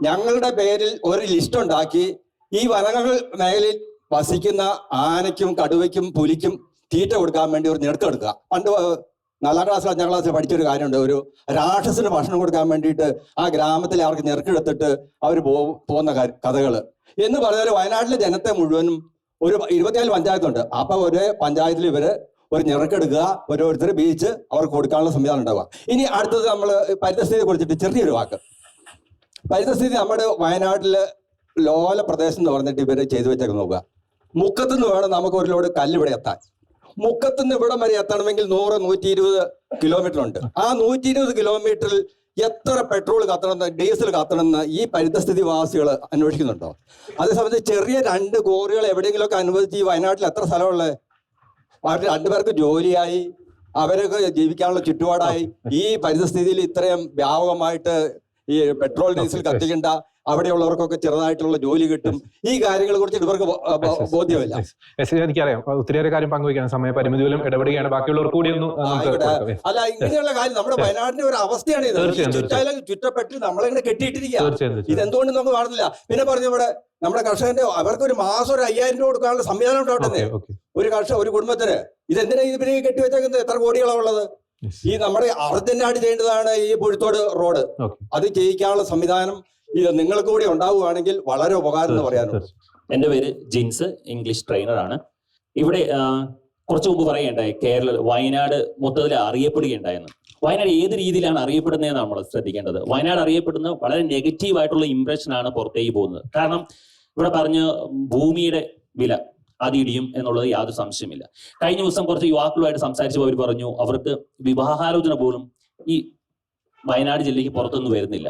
ഞങ്ങളുടെ പേരിൽ ഒരു ലിസ്റ്റ് ഉണ്ടാക്കി. ഈ വനങ്ങൾ മേഖലയിൽ വസിക്കുന്ന ആനയ്ക്കും കടുവയ്ക്കും പുലിക്കും തീറ്റ കൊടുക്കാൻ വേണ്ടി ഒരു ഞെടുക്കെടുക്കുക പണ്ട് നാലാം ക്ലാസ്സിൽ അഞ്ചാം ക്ലാസ്സിൽ പഠിച്ചൊരു കാര്യമുണ്ട്. ഒരു രാക്ഷസിന് ഭക്ഷണം കൊടുക്കാൻ വേണ്ടിയിട്ട് ആ ഗ്രാമത്തിൽ അവർക്ക് ഞെറുക്കെടുത്തിട്ട് അവർ പോകുന്ന കഥകൾ എന്ന് പറഞ്ഞാൽ വയനാട്ടിലെ ജനത്തെ മുഴുവനും ഒരു ഇരുപത്തിനാല് പഞ്ചായത്തുണ്ട്. അപ്പൊ ഒരു പഞ്ചായത്തിൽ ഇവർ ഒരു ഞെറുക്കെടുക്കുക ഓരോരുത്തർ ബീച്ച് അവർക്ക് കൊടുക്കാനുള്ള സംവിധാനം ഉണ്ടാവുക. ഇനി അടുത്തത് നമ്മൾ പരിതസ്ഥിതിയെ കുറിച്ചിട്ട് ചെറിയൊരു വാക്ക്. പരിതസ്ഥിതി നമ്മുടെ വയനാട്ടിലെ ലോല പ്രദേശം എന്ന് പറഞ്ഞിട്ട് ഇവർ ചെയ്തു വെച്ചൊക്കെ നോക്കുക. മുക്കത്തുനിന്ന് വേണം നമുക്ക് ഒരു ലോഡ് കല്ല് ഇവിടെ എത്താൻ. മുക്കത്തുനിന്ന് ഇവിടം വരെ എത്തണമെങ്കിൽ നൂറ് നൂറ്റി ഇരുപത് കിലോമീറ്റർ ഉണ്ട്. ആ നൂറ്റി ഇരുപത് കിലോമീറ്ററിൽ എത്ര പെട്രോൾ കത്തണമെന്ന് ഡീസൽ കത്തണമെന്ന് ഈ പരിതസ്ഥിതി വാസികൾ അന്വേഷിക്കുന്നുണ്ടോ? അതേസമയത്ത് ചെറിയ രണ്ട് കോറികൾ എവിടെയെങ്കിലുമൊക്കെ അനുവദിച്ച് ഈ വയനാട്ടിൽ എത്ര സ്ഥലമുള്ളത് അവർ രണ്ടുപേർക്ക് ജോലിയായി അവരൊക്കെ ജീവിക്കാനുള്ള ചുറ്റുപാടായി. ഈ പരിതസ്ഥിതിയിൽ ഇത്രയും വ്യാപകമായിട്ട് ഈ പെട്രോൾ ഡീസൽ കത്തിക്കണ്ട അവിടെയുള്ളവർക്കൊക്കെ ചെറുതായിട്ടുള്ള ജോലി കിട്ടും. ഈ കാര്യങ്ങളെ കുറിച്ച് ഇവർക്ക് ബോധ്യമല്ല. എനിക്കറിയാം. ഒത്തിരിയേറെ കാര്യം പങ്കുവയ്ക്കാൻ സമയപരിമിതി പോലും ഇടപെടുകയാണ്. ബാക്കിയുള്ളവർ കൂടി ഒന്ന്. അല്ല ഇങ്ങനെയുള്ള കാര്യം നമ്മുടെ വയനാടിന്റെ ഒരു അവസ്ഥയാണ് ഇത്. ചുറ്റാലും ചുറ്റപ്പെട്ട് നമ്മളിങ്ങനെ കെട്ടിയിട്ടിരിക്കുക. ഇതെന്തുകൊണ്ട് നമുക്ക് കാണുന്നില്ല പിന്നെ പറഞ്ഞു ഇവിടെ നമ്മുടെ കർഷകന്റെ അവർക്ക് ഒരു മാസം ഒരു അയ്യായിരം രൂപ കൊടുക്കാനുള്ള സംവിധാനം ഉണ്ടാവട്ടെ ഒരു കർഷക ഒരു കുടുംബത്തിന്. ഇതെന്തിനാ ഇത് പിന്നെ കെട്ടിവെച്ചേക്കുന്നത് എത്ര കോടികളാണ് ഉള്ളത്? ഈ നമ്മുടെ അർജന്റായിട്ട് ചെയ്യേണ്ടതാണ് ഈ പുഴുത്തോട് റോഡ്. അത് ചെയ്യിക്കാനുള്ള സംവിധാനം ഇത് നിങ്ങൾക്ക് കൂടി ഉണ്ടാവുകയാണെങ്കിൽ വളരെ ഉപകാരം എന്ന് പറയാനുള്ളൂ എന്റെ എന്റെ പേര് ജിൻസ് ഇംഗ്ലീഷ് ട്രെയിനർ ആണ്. ഇവിടെ കുറച്ചു മുമ്പ് പറയുകയുണ്ടായി കേരള വയനാട് മൊത്തത്തിൽ അറിയപ്പെടുകയുണ്ടായിരുന്നു വയനാട് ഏത് രീതിയിലാണ് അറിയപ്പെടുന്നതെന്ന് നമ്മൾ ശ്രദ്ധിക്കേണ്ടത്? വയനാട് അറിയപ്പെടുന്ന വളരെ നെഗറ്റീവ് ആയിട്ടുള്ള ഇംപ്രഷനാണ് പുറത്തേക്ക് പോകുന്നത്. കാരണം ഇവിടെ പറഞ്ഞ ഭൂമിയുടെ വില അതിടിയും എന്നുള്ളത് യാതൊരു സംശയമില്ല കഴിഞ്ഞ ദിവസം കുറച്ച് യുവാക്കളുമായിട്ട് സംസാരിച്ചപ്പോൾ അവർ പറഞ്ഞു അവർക്ക് വിവാഹാലോചന പോലും ഈ വയനാട് ജില്ലയ്ക്ക് പുറത്തൊന്നും വരുന്നില്ല.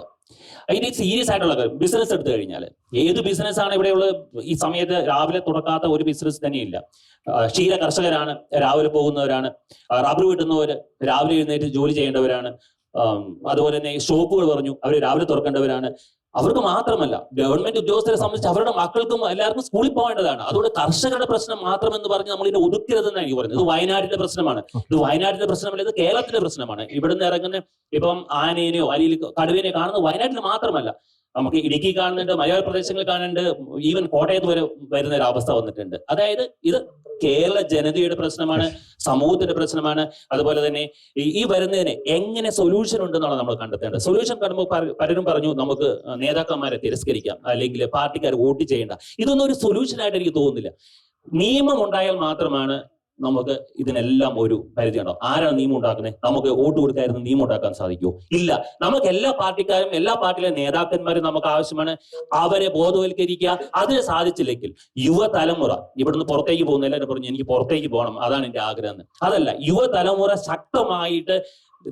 അതിന് സീരിയസ് ആയിട്ടുള്ള ബിസിനസ് എടുത്തു കഴിഞ്ഞാൽ ഏത് ബിസിനസ് ആണ് ഇവിടെയുള്ള ഈ സമയത്ത് രാവിലെ തുടക്കാത്ത ഒരു ബിസിനസ് തന്നെയില്ല. ക്ഷീര കർഷകരാണ് രാവിലെ പോകുന്നവരാണ് റബ്ബർ വെട്ടുന്നവര് രാവിലെ എഴുന്നേറ്റ് ജോലി ചെയ്യേണ്ടവരാണ് അതുപോലെ തന്നെ ഷോപ്പുകൾ പറഞ്ഞു അവർ രാവിലെ തുറക്കേണ്ടവരാണ്. അവർക്ക് മാത്രമല്ല ഗവൺമെന്റ് ഉദ്യോഗസ്ഥരെ സംബന്ധിച്ച് അവരുടെ മക്കൾക്കും എല്ലാവർക്കും സ്കൂളിൽ പോകേണ്ടതാണ്. അതുകൊണ്ട് കർഷകരുടെ പ്രശ്നം മാത്രമെന്ന് പറഞ്ഞ് നമ്മൾ ഇതിനെ ഒതുക്കരുതെന്നാണ് എനിക്ക് പറയുന്നത് ഇത് വയനാടിന്റെ പ്രശ്നമാണ്. ഇത് വയനാടിന്റെ പ്രശ്നമല്ല ഇത് കേരളത്തിന്റെ പ്രശ്നമാണ്. ഇവിടുന്ന് ഇറങ്ങുന്ന ഇപ്പം ആനേനെയോ അല്ലെങ്കിൽ കടുവേനെയോ കാണുന്നത് വയനാട്ടിൽ മാത്രമല്ല. നമുക്ക് ഇടുക്കി കാണുന്നുണ്ട് മലയോര പ്രദേശങ്ങളിൽ കാണുന്നുണ്ട് ഈവൻ കോട്ടയത്ത് വരെ വരുന്ന ഒരു അവസ്ഥ വന്നിട്ടുണ്ട്. അതായത് ഇത് കേരള ജനതയുടെ പ്രശ്നമാണ് സമൂഹത്തിന്റെ പ്രശ്നമാണ്. അതുപോലെ തന്നെ ഈ- വരുന്നതിന് എങ്ങനെ സൊല്യൂഷൻ ഉണ്ടെന്നുള്ളത് നമ്മൾ കണ്ടെത്തേണ്ടത്. സൊല്യൂഷൻ കാണുമ്പോൾ പല- പലരും പറഞ്ഞു നമുക്ക് നേതാക്കന്മാരെ തിരസ്കരിക്കാം അല്ലെങ്കിൽ പാർട്ടിക്കാർ വോട്ട് ചെയ്യേണ്ട. ഇതൊന്നും ഒരു സൊല്യൂഷൻ ആയിട്ട് എനിക്ക് തോന്നുന്നില്ല. നിയമം ഉണ്ടായാൽ മാത്രമാണ് നമുക്ക് ഇതിനെല്ലാം ഒരു പരിധി ഉണ്ടാവും ആരാണ് നിയമം ഉണ്ടാക്കുന്നത്? നമുക്ക് വോട്ട് കൊടുക്കായിരുന്നു നിയമം ഉണ്ടാക്കാൻ സാധിക്കുമോ ഇല്ല. നമുക്ക് എല്ലാ പാർട്ടിക്കാരും എല്ലാ പാർട്ടിയിലെ നേതാക്കന്മാരും നമുക്ക് ആവശ്യമാണ് അവരെ ബോധവൽക്കരിക്കുക. അതിന് സാധിച്ചില്ലെങ്കിൽ യുവതലമുറ ഇവിടുന്ന് പുറത്തേക്ക് പോകുന്ന എല്ലാവരും പറഞ്ഞു എനിക്ക് പുറത്തേക്ക് പോകണം. അതാണ് എന്റെ ആഗ്രഹം അതല്ല യുവതലമുറ ശക്തമായിട്ട്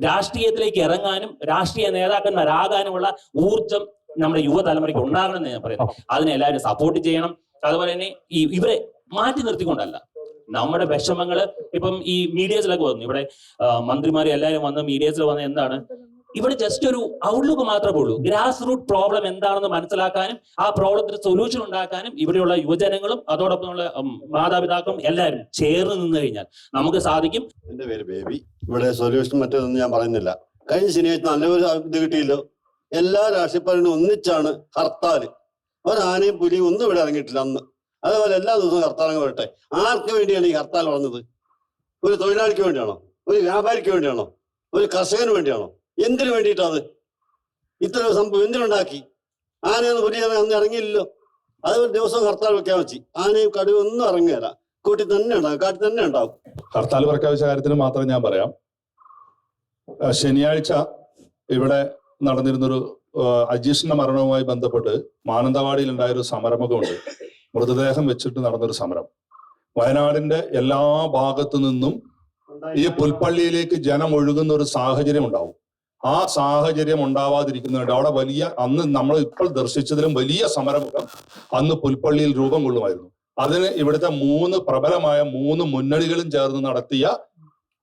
രാഷ്ട്രീയത്തിലേക്ക് ഇറങ്ങാനും രാഷ്ട്രീയ നേതാക്കന്മാരാകാനുമുള്ള ഊർജം നമ്മുടെ യുവതലമുറയ്ക്ക് ഉണ്ടാകണം എന്ന് ഞാൻ പറയുന്നത് അതിനെ എല്ലാവരും സപ്പോർട്ട് ചെയ്യണം. അതുപോലെ തന്നെ ഈ ഇവരെ മാറ്റി നിർത്തിക്കൊണ്ടല്ല. നമ്മുടെ വിഷമങ്ങൾ ഇപ്പം ഈ മീഡിയസിലൊക്കെ വന്നു. ഇവിടെ മന്ത്രിമാർ എല്ലാവരും വന്ന് മീഡിയസിൽ വന്ന എന്താണ്? ഇവിടെ ജസ്റ്റ് ഒരു ഔട്ട്ലുക്ക് മാത്രമേ ഉള്ളൂ. ഗ്രാസ് റൂട്ട് പ്രോബ്ലം എന്താണെന്ന് മനസ്സിലാക്കാനും ആ പ്രോബ്ലത്തിന് സൊല്യൂഷൻ ഉണ്ടാക്കാനും ഇവിടെയുള്ള യുവജനങ്ങളും അതോടൊപ്പം ഉള്ള മാതാപിതാക്കളും എല്ലാവരും ചേർന്ന് നിന്ന് കഴിഞ്ഞാൽ നമുക്ക് സാധിക്കും. എന്റെ പേര് ബേബി. ഇവിടെ സൊല്യൂഷൻ മറ്റേതൊന്നും ഞാൻ പറയുന്നില്ല. കഴിഞ്ഞ ശനിയാഴ്ച നല്ലൊരു ഇത് കിട്ടിയില്ലോ. എല്ലാ രാഷ്ട്രീയക്കാരും ഒന്നിച്ചാണ് ഹർത്താൽ ഒരാനയും പുലിയും ഒന്നും ഇവിടെ ഇറങ്ങിയിട്ടില്ല അന്ന്. അതുപോലെ എല്ലാ ദിവസവും ഹർത്താൽ അങ്ങ് വരട്ടെ ആർക്ക് വേണ്ടിയാണ് ഈ ഹർത്താൽ വന്നത് ഒരു തൊഴിലാളിക്ക് വേണ്ടിയാണോ? ഒരു വ്യാപാരിക്ക് വേണ്ടിയാണോ? ഒരു കർഷകന് വേണ്ടിയാണോ? എന്തിനു വേണ്ടിയിട്ടാണ്? ഇത്ര സംഭവം എന്തിനുണ്ടാക്കി? ആനയൊന്നും പുലി അന്ന് ഇറങ്ങിയില്ലല്ലോ. അത് ഒരു ദിവസം ഹർത്താൽ വെച്ച്. ആനയും കടുവ ഒന്നും ഇറങ്ങിയല്ല കൂട്ടി തന്നെ ഉണ്ടാകും കാട്ടിൽ തന്നെ ഉണ്ടാവും. ഹർത്താൽ പ്രഖ്യാപിച്ച കാര്യത്തിന് മാത്രം ഞാൻ പറയാം. ശനിയാഴ്ച ഇവിടെ നടന്നിരുന്നൊരു അജീഷിന്റെ മരണവുമായി ബന്ധപ്പെട്ട് മാനന്തവാടിയിൽ ഉണ്ടായൊരു സമരമുഖമുണ്ട്. മൃതദേഹം വെച്ചിട്ട് നടന്നൊരു സമരം. വയനാടിന്റെ എല്ലാ ഭാഗത്തു നിന്നും ഈ പുൽപ്പള്ളിയിലേക്ക് ജനം ഒഴുകുന്ന ഒരു സാഹചര്യം ഉണ്ടാവും. ആ സാഹചര്യം ഉണ്ടാവാതിരിക്കുന്നുണ്ട് അവിടെ വലിയ അന്ന് നമ്മൾ ഇപ്പോൾ ദർശിച്ചതിലും വലിയ സമരമുഖം അന്ന് പുൽപ്പള്ളിയിൽ രൂപം കൊള്ളുമായിരുന്നു. അതിന് ഇവിടുത്തെ മൂന്ന് പ്രബലമായ മൂന്ന് മുന്നണികളും ചേർന്ന് നടത്തിയ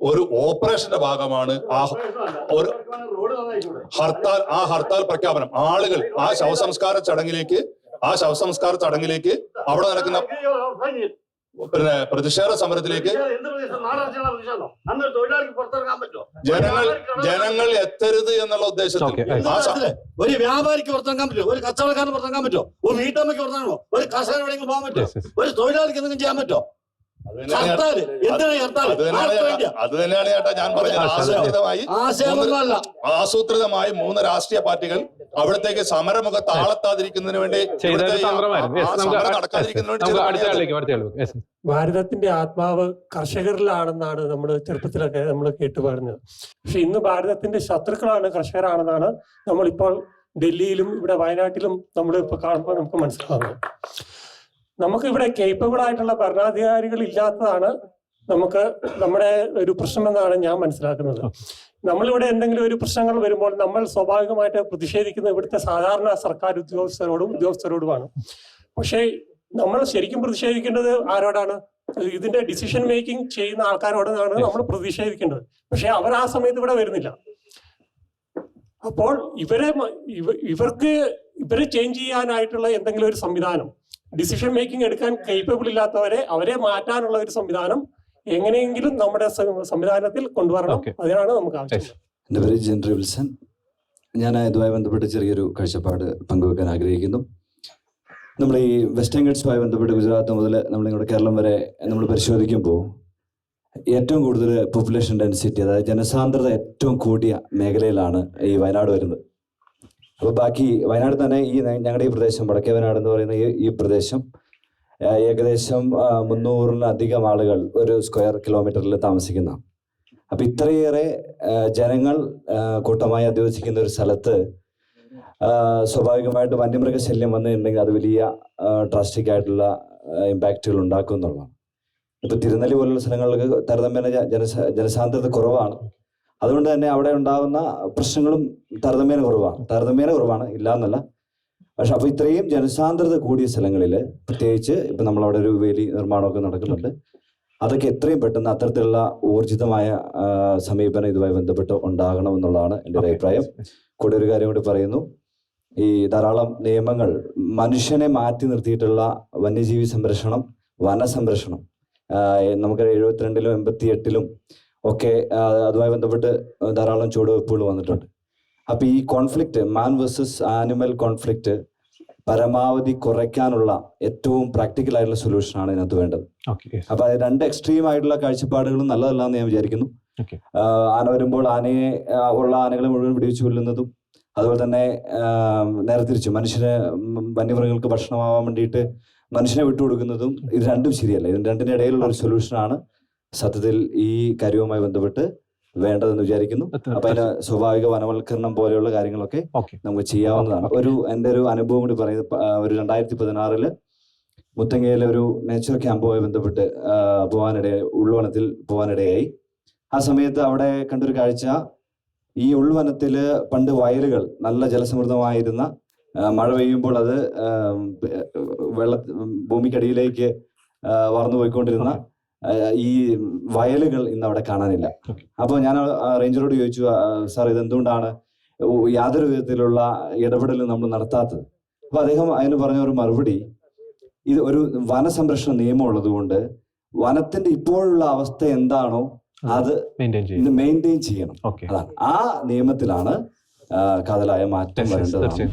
ഒരു ഓപ്പറേഷന്റെ ഭാഗമാണ് ആ ഒരു ഹർത്താൽ ആ ഹർത്താൽ പ്രഖ്യാപനം. ആളുകൾ ആ ശവസംസ്കാര ചടങ്ങിലേക്ക് ആ ശവസംസ്കാര ചടങ്ങിലേക്ക് അവിടെ നടക്കുന്ന പിന്നെ പ്രതിഷേധ സമരത്തിലേക്ക് ജനങ്ങൾ ജനങ്ങൾ എത്തരുത് എന്നുള്ള ഉദ്ദേശത്തിൽ ഒരു വ്യാപാരിക്ക് പുറത്തിറങ്ങാൻ പറ്റുമോ? ഒരു കച്ചവടക്കാരന് പുറത്തിറങ്ങാൻ പറ്റുമോ? ഒരു വീട്ടമ്മയ്ക്ക് പുറത്തിറങ്ങണോ ഒരു കർഷകർ എവിടെയെങ്കിലും പോകാൻ പറ്റുമോ. ഒരു തൊഴിലാളിക്ക് എന്തെങ്കിലും ചെയ്യാൻ പറ്റുമോ? ഹർത്താൽ എന്തിനാ ഹർത്താൽ അത് തന്നെയാണ് ചേട്ടാ ഞാൻ പറഞ്ഞത്. ആസൂത്രിതമായി ആസൂത്രിതമായി മൂന്ന് രാഷ്ട്രീയ പാർട്ടികൾ അവിടത്തേക്ക് സമരമുഖ താളത്താതിരിക്കുന്നതിന് വേണ്ടി ഭാരതത്തിന്റെ ആത്മാവ് കർഷകരിലാണെന്നാണ് നമ്മൾ ചെറുപ്പത്തിലൊക്കെ നമ്മൾ കേട്ടു പറഞ്ഞത് പക്ഷെ ഇന്ന് ഭാരതത്തിന്റെ ശത്രുക്കളാണ് കർഷകരാണെന്നാണ് നമ്മളിപ്പോൾ ഡൽഹിയിലും ഇവിടെ വയനാട്ടിലും നമ്മൾ ഇപ്പൊ കാണുമ്പോൾ നമുക്ക് മനസ്സിലാകുന്നത് നമുക്ക് ഇവിടെ കേപ്പബിൾ ആയിട്ടുള്ള ഭരണാധികാരികൾ ഇല്ലാത്തതാണ് നമുക്ക് നമ്മുടെ ഒരു പ്രശ്നം എന്നാണ് ഞാൻ മനസ്സിലാക്കുന്നത്. നമ്മളിവിടെ എന്തെങ്കിലും ഒരു പ്രശ്നങ്ങൾ വരുമ്പോൾ നമ്മൾ സ്വാഭാവികമായിട്ട് പ്രതിഷേധിക്കുന്നത് ഇവിടുത്തെ സാധാരണ സർക്കാർ ഉദ്യോഗസ്ഥരോടും ഉദ്യോഗസ്ഥരോടുമാണ്. പക്ഷേ നമ്മൾ ശരിക്കും പ്രതിഷേധിക്കേണ്ടത് ആരോടാണ്? ഇതിന്റെ ഡിസിഷൻ മേക്കിംഗ് ചെയ്യുന്ന ആൾക്കാരോടാണ് നമ്മൾ പ്രതിഷേധിക്കേണ്ടത്. പക്ഷെ അവർ ആ സമയത്ത് ഇവിടെ വരുന്നില്ല. അപ്പോൾ ഇവരെ ഇവർക്ക് ഇവരെ ചേഞ്ച് ചെയ്യാനായിട്ടുള്ള എന്തെങ്കിലും ഒരു സംവിധാനം ഡിസിഷൻ മേക്കിംഗ് എടുക്കാൻ കേപ്പബിൾ ഇല്ലാത്തവരെ അവരെ മാറ്റാനുള്ള ഒരു സംവിധാനം എങ്ങനെയെങ്കിലും നമ്മുടെ സംവിധാനത്തിൽ കൊണ്ടുവരണം. അതിനാണ് നമുക്ക് ആവശ്യം. എന്റെ പേര് ജെൻറി വിൽസൺ ഞാൻ ഇതുമായി ബന്ധപ്പെട്ട് ചെറിയൊരു കാഴ്ചപ്പാട് പങ്കുവെക്കാൻ ആഗ്രഹിക്കുന്നു. നമ്മൾ ഈ വെസ്റ്റേൺ ഗട്ട്സുമായി ബന്ധപ്പെട്ട് ഗുജറാത്ത് മുതൽ നമ്മൾ ഇങ്ങോട്ട് കേരളം വരെ നമ്മൾ പരിശോധിക്കുമ്പോൾ ഏറ്റവും കൂടുതൽ പോപ്പുലേഷൻ ഡെൻസിറ്റി അതായത് ജനസാന്ദ്രത ഏറ്റവും കൂടിയ മേഖലയിലാണ് ഈ വയനാട് വരുന്നത്. അപ്പോൾ ബാക്കി വയനാട് തന്നെ ഈ ഞങ്ങളുടെ ഈ പ്രദേശം വടക്കേ വയനാട് എന്ന് പറയുന്ന ഈ ഈ പ്രദേശം ഏകദേശം മുന്നൂറിലധികം ആളുകൾ ഒരു സ്ക്വയർ കിലോമീറ്ററിൽ താമസിക്കുന്ന. അപ്പൊ ഇത്രയേറെ ജനങ്ങൾ കൂട്ടമായി അധിവസിക്കുന്ന ഒരു സ്ഥലത്ത് സ്വാഭാവികമായിട്ട് വന്യമൃഗശല്യം വന്നിട്ടുണ്ടെങ്കിൽ അത് വലിയ ഡ്രാസ്റ്റിക് ആയിട്ടുള്ള ഇമ്പാക്റ്റുകൾ ഉണ്ടാക്കും എന്നുള്ളതാണ്. ഇപ്പൊ തിരുനെല്ലി പോലുള്ള സ്ഥലങ്ങളിലൊക്കെ താരതമ്യേന ജനസാന്ദ്രത കുറവാണ്. അതുകൊണ്ട് തന്നെ അവിടെ ഉണ്ടാകുന്ന പ്രശ്നങ്ങളും താരതമ്യേന കുറവാണ് താരതമ്യേന കുറവാണ് ഇല്ല എന്നല്ല പക്ഷെ അപ്പൊ ഇത്രയും ജനസാന്ദ്രത കൂടിയ സ്ഥലങ്ങളിൽ പ്രത്യേകിച്ച് ഇപ്പൊ നമ്മളവിടെ ഒരു വേലി നിർമ്മാണമൊക്കെ നടക്കുന്നുണ്ട്. അതൊക്കെ എത്രയും പെട്ടെന്ന് അത്തരത്തിലുള്ള ഊർജിതമായ സമീപനം ഇതുമായി ബന്ധപ്പെട്ട് ഉണ്ടാകണം എന്നുള്ളതാണ് എന്റെ ഒരു അഭിപ്രായം. കൂടെ ഒരു കാര്യം കൂടി പറയുന്നു. ഈ ധാരാളം നിയമങ്ങൾ മനുഷ്യനെ മാറ്റി നിർത്തിയിട്ടുള്ള വന്യജീവി സംരക്ഷണം വനസംരക്ഷണം നമുക്ക് എഴുപത്തിരണ്ടിലും എൺപത്തി എട്ടിലും ഒക്കെ അതുമായി ബന്ധപ്പെട്ട് ധാരാളം ചുവടുവെപ്പുകൾ വന്നിട്ടുണ്ട്. അപ്പൊ ഈ conflict man versus animal conflict പരമാവധി കുറയ്ക്കാനുള്ള ഏറ്റവും പ്രാക്ടിക്കൽ ആയിട്ടുള്ള സൊല്യൂഷനാണ് ഇതിനകത്ത് വേണ്ടത്. അപ്പൊ രണ്ട് എക്സ്ട്രീം ആയിട്ടുള്ള കാഴ്ചപ്പാടുകളും നല്ലതല്ല എന്ന് ഞാൻ വിചാരിക്കുന്നു. ആന വരുമ്പോൾ ആനയെ ഉള്ള ആനകളെ മുഴുവൻ പിടിവിച്ചു കൊല്ലുന്നതും അതുപോലെ തന്നെ ആഹ് നേരെ തിരിച്ചു മനുഷ്യന് വന്യമൃഗങ്ങൾക്ക് ഭക്ഷണമാവാൻ വേണ്ടിയിട്ട് മനുഷ്യനെ വിട്ടുകൊടുക്കുന്നതും ഇത് രണ്ടും ശരിയല്ല. ഇത് രണ്ടിന്റെ ഇടയിലുള്ള ഒരു സൊല്യൂഷനാണ് സത്യത്തിൽ ഈ കാര്യവുമായി ബന്ധപ്പെട്ട് വേണ്ടതെന്ന് വിചാരിക്കുന്നു. അപ്പൊ അതിന്റെ സ്വാഭാവിക വനവൽക്കരണം പോലെയുള്ള കാര്യങ്ങളൊക്കെ. നമുക്ക് ചെയ്യാവുന്നതാണ്. ഒരു എന്റെ ഒരു അനുഭവം കൂടി പറയുന്നത്. ഒരു രണ്ടായിരത്തി പതിനാറിൽ മുത്തങ്ങയിലെ ഒരു നേച്ചർ ക്യാമ്പുമായി ബന്ധപ്പെട്ട് ആ, പോവാനിട ഉൾവനത്തിൽ പോവാനിടയായി ആ സമയത്ത് അവിടെ കണ്ടൊരു കാഴ്ച. ഈ ഉൾവനത്തിൽ പണ്ട് വയലുകൾ നല്ല ജലസമൃദ്ധമായിരുന്ന മഴ പെയ്യുമ്പോൾ അത് വെള്ള ഭൂമിക്കടിയിലേക്ക് വളർന്നു പോയിക്കൊണ്ടിരുന്ന ഈ വയലുകൾ ഇന്ന് അവിടെ കാണാനില്ല. അപ്പൊ അപ്പോൾ ഞാൻ റേഞ്ചറോട് ചോദിച്ചു "ആ, സാർ ഇതെന്തുകൊണ്ടാണ് യാതൊരു വിധത്തിലുള്ള ഇടപെടലും നമ്മൾ നടത്താത്തത്? അപ്പൊ അദ്ദേഹം അതിന് പറഞ്ഞ ഒരു മറുപടി ഇത് ഒരു വനസംരക്ഷണ നിയമം ഉള്ളതുകൊണ്ട് വനത്തിന്റെ ഇപ്പോഴുള്ള അവസ്ഥ എന്താണോ അത് മെയിന്റെയിൻ ചെയ്യണം. അതാണ്. ആ നിയമത്തിലാണ് കഥലായ കാതലായ മാറ്റം തീർച്ചയായും.